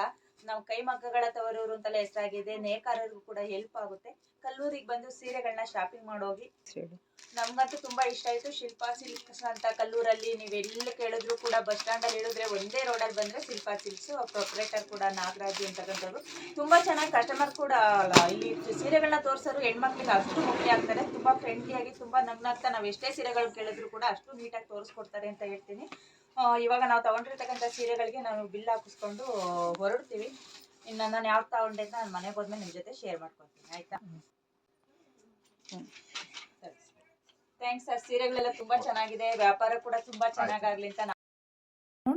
ನಾವು ಕೈಮಗ್ಗಗಳ ತವರೂರು ಅಂತೆಲ್ಲ ಹೆಸರಾಗಿದೆ. ನೇಕಾರರಿಗೂ ಕೂಡ ಹೆಲ್ಪ್ ಆಗುತ್ತೆ. ಕಲ್ಲೂರಿಗೆ ಬಂದು ಸೀರೆಗಳನ್ನ ಶಾಪಿಂಗ್ ಮಾಡೋಗಿ ನಮ್ಗಂತೂ ತುಂಬಾ ಇಷ್ಟ ಆಯ್ತು. ಶಿಲ್ಪಾ ಸಿಲ್ಕ್ಸ್ ಅಂತ ಕಲ್ಲೂರಲ್ಲಿ ನೀವು ಎಲ್ಲಿ ಕೇಳಿದ್ರು ಕೂಡ ಬಸ್ ಸ್ಟ್ಯಾಂಡ್ ಅಲ್ಲಿ ಹೇಳಿದ್ರೆ ಒಂದೇ ರೋಡ್ ಅಲ್ಲಿ ಬಂದ್ರೆ ಶಿಲ್ಪಾ ಸಿಲ್ಕ್ಸ್ ಪ್ರೊಪ್ರೇಟರ್ ಕೂಡ ನಾಗರಾಜ್ ಅಂತಕ್ಕಂಥವ್ರು ತುಂಬಾ ಚೆನ್ನಾಗಿ ಕಸ್ಟಮರ್ ಕೂಡ ಇಲ್ಲಿ ಸೀರೆಗಳನ್ನ ತೋರಿಸೋರು ಹೆಣ್ಮಕ್ಳಿಗೆ ಅಷ್ಟು ಮುಖ್ಯ ಆಗ್ತಾರೆ. ತುಂಬಾ ಫ್ರೆಂಡ್ಲಿ ಆಗಿ ತುಂಬಾ ನಗ್ನಾಗ್ತಾ ನಾವ್ ಎಷ್ಟೇ ಸೀರೆಗಳು ಕೇಳಿದ್ರು ಕೂಡ ಅಷ್ಟು ನೀಟಾಗಿ ತೋರಿಸ್ಕೊಡ್ತಾರೆ ಅಂತ ಹೇಳ್ತೀನಿ. ಇವಾಗ ನಾವು ತಗೊಂಡಿರ್ತಕ್ಕಂಥ ಸೀರೆಗಳಿಗೆ ನಾವು ಬಿಲ್ ಹಾಕಿಸ್ಕೊಂಡು ಹೊರಡ್ತೀವಿ. ಇನ್ನು ನಾನು ಯಾವ್ದು ತಗೊಂಡೆ ಅಂತ ನಾನು ಮನೆಗೆ ಹೋದ್ಮೇಲೆ ನಿಮ್ಮ ಜೊತೆ ಶೇರ್ ಮಾಡ್ಕೊತೀನಿ ಆಯ್ತಾ? Thanks sir. ಸೀರೆಗಳೆಲ್ಲ ತುಂಬಾ ಚೆನ್ನಾಗಿದೆ ವ್ಯಾಪಾರ ಕೂಡ ತುಂಬಾ ಚೆನ್ನಾಗಾಗ್ಲಿ ಅಂತ ನಾನು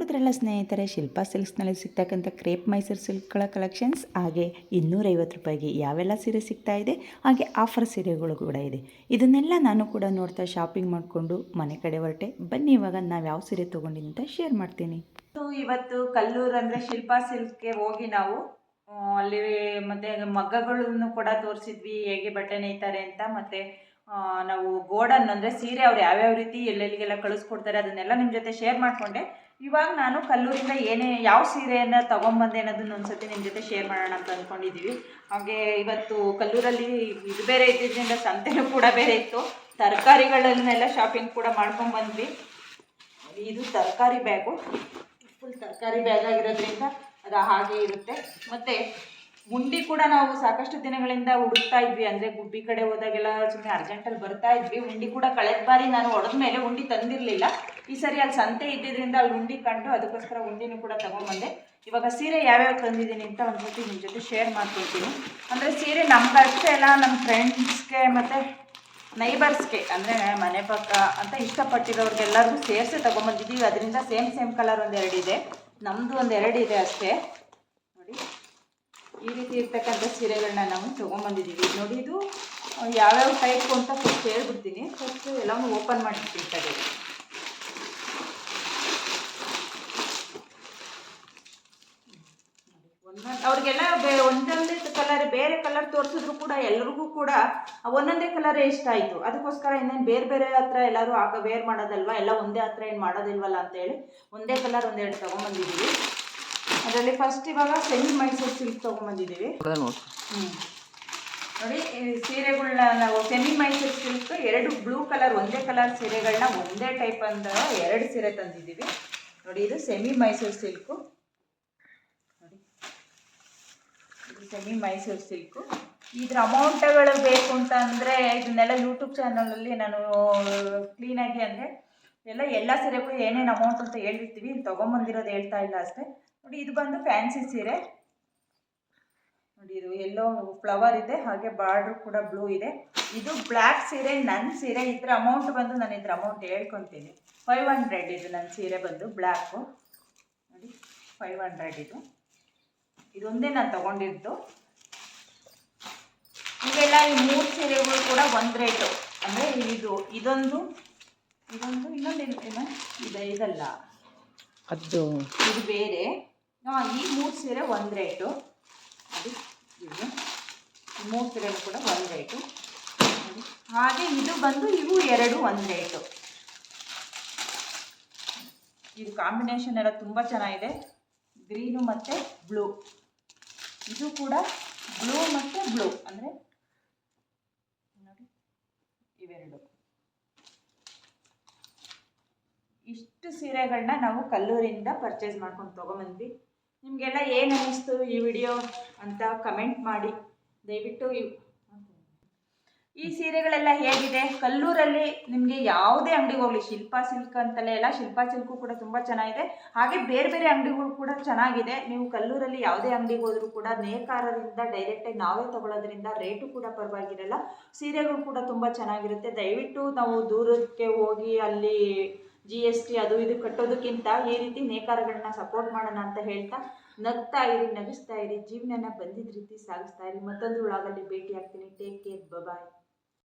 ನೋಡಿದ್ರಲ್ಲ ಸ್ನೇಹಿತರೆ, ಶಿಲ್ಪಾ ಸಿಲ್ಕ್ಸ್ನಲ್ಲಿ ಸಿಗ್ತಕ್ಕಂಥ ಕ್ರೇಪ್ ಮೈಸೂರು ಸಿಲ್ಕ್ಗಳ ಕಲೆಕ್ಷನ್ಸ್, ಹಾಗೆ ಇನ್ನೂರೈವತ್ತು ರೂಪಾಯಿಗೆ ಯಾವೆಲ್ಲ ಸೀರೆ ಸಿಗ್ತಾ ಇದೆ, ಹಾಗೆ ಆಫರ್ ಸೀರೆಗಳು ಕೂಡ ಇದೆ. ಇದನ್ನೆಲ್ಲ ನಾನು ಕೂಡ ನೋಡ್ತಾ ಶಾಪಿಂಗ್ ಮಾಡಿಕೊಂಡು ಮನೆ ಕಡೆ ಹೊರಟೆ. ಬನ್ನಿ, ಇವಾಗ ನಾವು ಯಾವ ಸೀರೆ ತೊಗೊಂಡಿನಿ ಅಂತ ಶೇರ್ ಮಾಡ್ತೀನಿ. ಇವತ್ತು ಕಲ್ಲೂರು ಅಂದರೆ ಶಿಲ್ಪಾ ಸಿಲ್ಕ್ಗೆ ಹೋಗಿ ನಾವು ಅಲ್ಲಿ ಮತ್ತೆ ಮಗ್ಗಗಳನ್ನು ಕೂಡ ತೋರಿಸಿದ್ವಿ, ಹೇಗೆ ಬಟ್ಟೆ ನೇಯ್ತಾರೆ ಅಂತ, ಮತ್ತೆ ನಾವು ಗೋಡನ್ ಅಂದ್ರೆ ಸೀರೆ ಅವ್ರು ಯಾವ್ಯಾವ ರೀತಿ ಎಲ್ಲೆಲ್ಲಿಗೆಲ್ಲ ಕಳಿಸ್ಕೊಡ್ತಾರೆ ಅದನ್ನೆಲ್ಲ ನಿಮ್ಮ ಜೊತೆ ಶೇರ್ ಮಾಡ್ಕೊಂಡೆ. ಇವಾಗ ನಾನು ಕಲ್ಲೂರಿಂದ ಏನೇ ಯಾವ ಸೀರೆಯನ್ನು ತೊಗೊಂಬಂದೆ ಅನ್ನೋದನ್ನ ಒಂದ್ಸತಿ ನಿಮ್ಮ ಜೊತೆ ಶೇರ್ ಮಾಡೋಣ ಅಂತ ಅಂದ್ಕೊಂಡಿದ್ದೀವಿ ಹಾಗೆ ಇವತ್ತು ಕಲ್ಲೂರಲ್ಲಿ ಇದು ಬೇರೆ ಇದ್ದಿದ್ದರಿಂದ ಸಂತೆನೂ ಕೂಡ ಬೇರೆ ಇತ್ತು. ತರಕಾರಿಗಳನ್ನೆಲ್ಲ ಶಾಪಿಂಗ್ ಕೂಡ ಮಾಡ್ಕೊಂಡು ಬಂದ್ವಿ ಇದು ತರಕಾರಿ ಬ್ಯಾಗು ಫುಲ್ ತರಕಾರಿ ಬ್ಯಾಗ್ ಆಗಿರೋದ್ರಿಂದ ಅದು ಹಾಗೆ ಇರುತ್ತೆ. ಮತ್ತೆ ಉಂಡಿ ಕೂಡ ನಾವು ಸಾಕಷ್ಟು ದಿನಗಳಿಂದ ಹುಡುಕ್ತಾ ಇದ್ವಿ. ಅಂದ್ರೆ ಗುಬ್ಬಿ ಕಡೆ ಹೋದಾಗೆಲ್ಲ ಸುಮ್ಮನೆ ಅರ್ಜೆಂಟಲ್ಲಿ ಬರ್ತಾ ಇದ್ವಿ. ಉಂಡಿ ಕೂಡ ಕಳೆದ ಬಾರಿ ನಾನು ಹೊಡೆದ ಮೇಲೆ ಉಂಡಿ ತಂದಿರಲಿಲ್ಲ. ಈ ಸರಿ ಅಲ್ಲಿ ಸಂತೆ ಇದ್ದಿದ್ರಿಂದ ಅಲ್ಲಿ ಉಂಡಿ ಕಂಡು ಅದಕ್ಕೋಸ್ಕರ ಉಂಡಿನೂ ಕೂಡ ತಗೊಂಬಂದೆ. ಇವಾಗ ಸೀರೆ ಯಾವ್ಯಾವ ತಂದಿದ್ದೀನಿ ಅಂತ ಒಂದು ಸತಿ ನಿಮ್ಮ ಜೊತೆ ಶೇರ್ ಮಾಡ್ಕೊಳ್ತೀನಿ. ಅಂದರೆ ಸೀರೆ ನಮ್ಗಷ್ಟೇ ಅಲ್ಲ ನಮ್ಮ ಫ್ರೆಂಡ್ಸ್ಗೆ ಮತ್ತು ನೈಬರ್ಸ್ಗೆ ಅಂದರೆ ಮನೆ ಪಕ್ಕ ಅಂತ ಇಷ್ಟಪಟ್ಟಿರೋರಿಗೆಲ್ಲರಿಗೂ ಸೇರಿಸಿ ತೊಗೊಂಬಂದಿದ್ದೀವಿ ಅದರಿಂದ ಸೇಮ್ ಸೇಮ್ ಕಲರ್ ಒಂದೆರಡು ಇದೆ ನಮ್ಮದು ಒಂದೆರಡು ಇದೆ ಅಷ್ಟೇ. ನೋಡಿ. ಈ ರೀತಿ ಇರ್ತಕ್ಕಂಥ ಸೀರೆಗಳನ್ನ ನಾವು ತೊಗೊಂಬಂದಿದ್ದೀವಿ. ನೋಡಿ, ಇದು ಯಾವ್ಯಾವ ಟೈಪ್ ಅಂತ ಫಸ್ಟ್ ಹೇಳ್ಬಿಡ್ತೀನಿ. ಫಸ್ಟ್ ಎಲ್ಲವೂ ಓಪನ್ ಮಾಡಿರ್ತೀನಿ ಅವ್ರಿಗೆಲ್ಲ ಬೇ, ಒಂದೊಂದೇ ಕಲರ್ ಬೇರೆ ಕಲರ್ ತೋರಿಸಿದ್ರು ಕೂಡ ಎಲ್ಲರಿಗೂ ಕೂಡ ಒಂದೊಂದೇ ಕಲರೇ ಇಷ್ಟ ಆಯಿತು. ಅದಕ್ಕೋಸ್ಕರ ಇನ್ನೇನು ಬೇರೆ ಬೇರೆ ಹತ್ರ ಎಲ್ಲರೂ ಆಗ ವೇರ್ ಮಾಡೋದಲ್ವಾ? ಎಲ್ಲ ಒಂದೇ ಹತ್ರ ಏನು ಮಾಡೋದಿಲ್ವಲ್ಲ ಅಂತೇಳಿ ಒಂದೇ ಕಲರ್ ಒಂದೆರಡು ತೊಗೊಂಬಂದಿದ್ದೀವಿ. ಅದರಲ್ಲಿ ಫಸ್ಟ್ ಇವಾಗ ಸೆಮಿ ಮೈಸೂರು ಸಿಲ್ಕ್ ತೊಗೊಂಬಂದಿದ್ದೀವಿ ಹ್ಞೂ ನೋಡಿ. ಈ ಸೀರೆಗಳನ್ನ ನಾವು ಸೆಮಿ ಮೈಸೂರು ಸಿಲ್ಕ್ ಎರಡು ಬ್ಲೂ ಕಲರ್ ಒಂದೇ ಕಲರ್ ಸೀರೆಗಳನ್ನ ಒಂದೇ ಟೈಪ್ ಅಂತ ಎರಡು ಸೀರೆ ತಂದಿದ್ದೀವಿ. ನೋಡಿ ಇದು ಸೆಮಿ ಮೈಸೂರು ಸಿಲ್ಕು ನೋಡಿ ಇದು ಸೆಮಿ ಮೈಸೂರು ಸಿಲ್ಕು ಇದ್ರ ಅಮೌಂಟ್ಗಳು ಬೇಕು ಅಂತ ಅಂದರೆ ಇದನ್ನೆಲ್ಲ ಯೂಟ್ಯೂಬ್ ಚಾನಲಲ್ಲಿ ನಾನು ಕ್ಲೀನಾಗಿ ಅಂದರೆ ಎಲ್ಲ ಎಲ್ಲ ಸೀರೆಗಳು ಏನೇನು ಅಮೌಂಟ್ ಅಂತ ಹೇಳಿರ್ತೀವಿ ಇಲ್ಲಿ ತೊಗೊಂಬಂದಿರೋದು ಹೇಳ್ತಾ ಇಲ್ಲ ಅಷ್ಟೇ. ನೋಡಿ ಇದು ಬಂದು ಫ್ಯಾನ್ಸಿ ಸೀರೆ. ನೋಡಿ ಇದು ಎಲ್ಲೋ ಫ್ಲವರ್ ಇದೆ ಹಾಗೆ ಬಾರ್ಡ್ರ್ ಕೂಡ ಬ್ಲೂ ಇದೆ. ಇದು ಬ್ಲ್ಯಾಕ್ ಸೀರೆ ನನ್ನ ಸೀರೆ. ಇದ್ರ ಅಮೌಂಟ್ ಬಂದು ನಾನು ಇದ್ರ ಅಮೌಂಟ್ ಹೇಳ್ಕೊತೀನಿ. ಫೈವ್ ಹಂಡ್ರೆಡ್ ಇದು ನನ್ನ ಸೀರೆ ಬಂದು ಬ್ಲ್ಯಾಕು ನೋಡಿ ಫೈವ್ ಹಂಡ್ರೆಡ್ ಇದು. ಇದೊಂದೇ ನಾನು ತಗೊಂಡಿದ್ದು. ಇವೆಲ್ಲ ಈ ಮೂರು ಸೀರೆಗಳು ಕೂಡ ಒಂದು ರೇಟು ಅಂದರೆ ಇದು ಇದೊಂದು ಇದೊಂದು ಇನ್ನೊಂದು ಇದೆ ಇದಲ್ಲ. ಅದು. ಇದು ಬೇರೆ. ಈ ಮೂರು ಸೀರೆ ಒಂದು ರೇಟು. ಅದು ಇದು. ಮೂರು ಸೀರೆ ಕೂಡ ಒಂದು ರೇಟು. ಹಾಗೆ ಇದು ಬಂದು ಇವು ಎರಡು ಒಂದು ರೇಟು. ಇದು ಕಾಂಬಿನೇಷನ್ ಎಲ್ಲ ತುಂಬ ಚೆನ್ನಾಗಿದೆ. ಗ್ರೀನು ಮತ್ತು ಬ್ಲೂ. ಇದು ಕೂಡ ಬ್ಲೂ ಮತ್ತು ಬ್ಲೂ. ಅಂದರೆ ನೋಡಿ, ಇವೆರಡು. ಇಷ್ಟು ಸೀರೆಗಳನ್ನ ನಾವು ಕಲ್ಲೂರಿಂದ ಪರ್ಚೇಸ್ ಮಾಡ್ಕೊಂಡು ತೊಗೊಂಬಂದ್ವಿ. ನಿಮಗೆಲ್ಲ ಏನು ಅನ್ನಿಸ್ತು ಈ ವಿಡಿಯೋ ಅಂತ ಕಮೆಂಟ್ ಮಾಡಿ. ದಯವಿಟ್ಟು ಈ ಸೀರೆಗಳೆಲ್ಲ ಹೇಗಿದೆ? ಕಲ್ಲೂರಲ್ಲಿ ನಿಮಗೆ ಯಾವುದೇ ಅಂಗಡಿಗೆ ಹೋಗಲಿ, ಶಿಲ್ಪಾ ಸಿಲ್ಕ್ ಅಂತಲೇ ಇಲ್ಲ, ಶಿಲ್ಪಾ ಸಿಲ್ಕು ಕೂಡ ತುಂಬ ಚೆನ್ನಾಗಿದೆ. ಹಾಗೆ ಬೇರೆ ಬೇರೆ ಅಂಗಡಿಗಳು ಕೂಡ ಚೆನ್ನಾಗಿದೆ. ನೀವು ಕಲ್ಲೂರಲ್ಲಿ ಯಾವುದೇ ಅಂಗಡಿಗೆ ಹೋದರೂ ಕೂಡ ನೇಕಾರರಿಂದ ಡೈರೆಕ್ಟಾಗಿ ನಾವೇ ತಗೊಳ್ಳೋದ್ರಿಂದ ರೇಟು ಕೂಡ ಪರವಾಗಿರಲ್ಲ. ಸೀರೆಗಳು ಕೂಡ ತುಂಬ ಚೆನ್ನಾಗಿರುತ್ತೆ. ದಯವಿಟ್ಟು ನಾವು ದೂರಕ್ಕೆ ಹೋಗಿ ಅಲ್ಲಿ ಜಿ ಎಸ್ ಟಿ ಅದು ಇದು ಕಟ್ಟೋದಕ್ಕಿಂತ ಈ ರೀತಿ ನೇಕಾರಗಳನ್ನ ಸಪೋರ್ಟ್ ಮಾಡೋಣ ಅಂತ ಹೇಳ್ತಾ ನಗ್ತಾ ಇರಿ, ನಗಿಸ್ತಾ ಇರಿ, ಜೀವನನ ಬಂದಿದ್ದ ರೀತಿ ಸಾಗಿಸ್ತಾ ಇರಿ. ಮತ್ತೊಂದು ಒಳಗಲ್ಲಿ ಭೇಟಿ ಆಗ್ತೀನಿ ಟೇಕ್ ಕೇರ್ ಬಾಯ್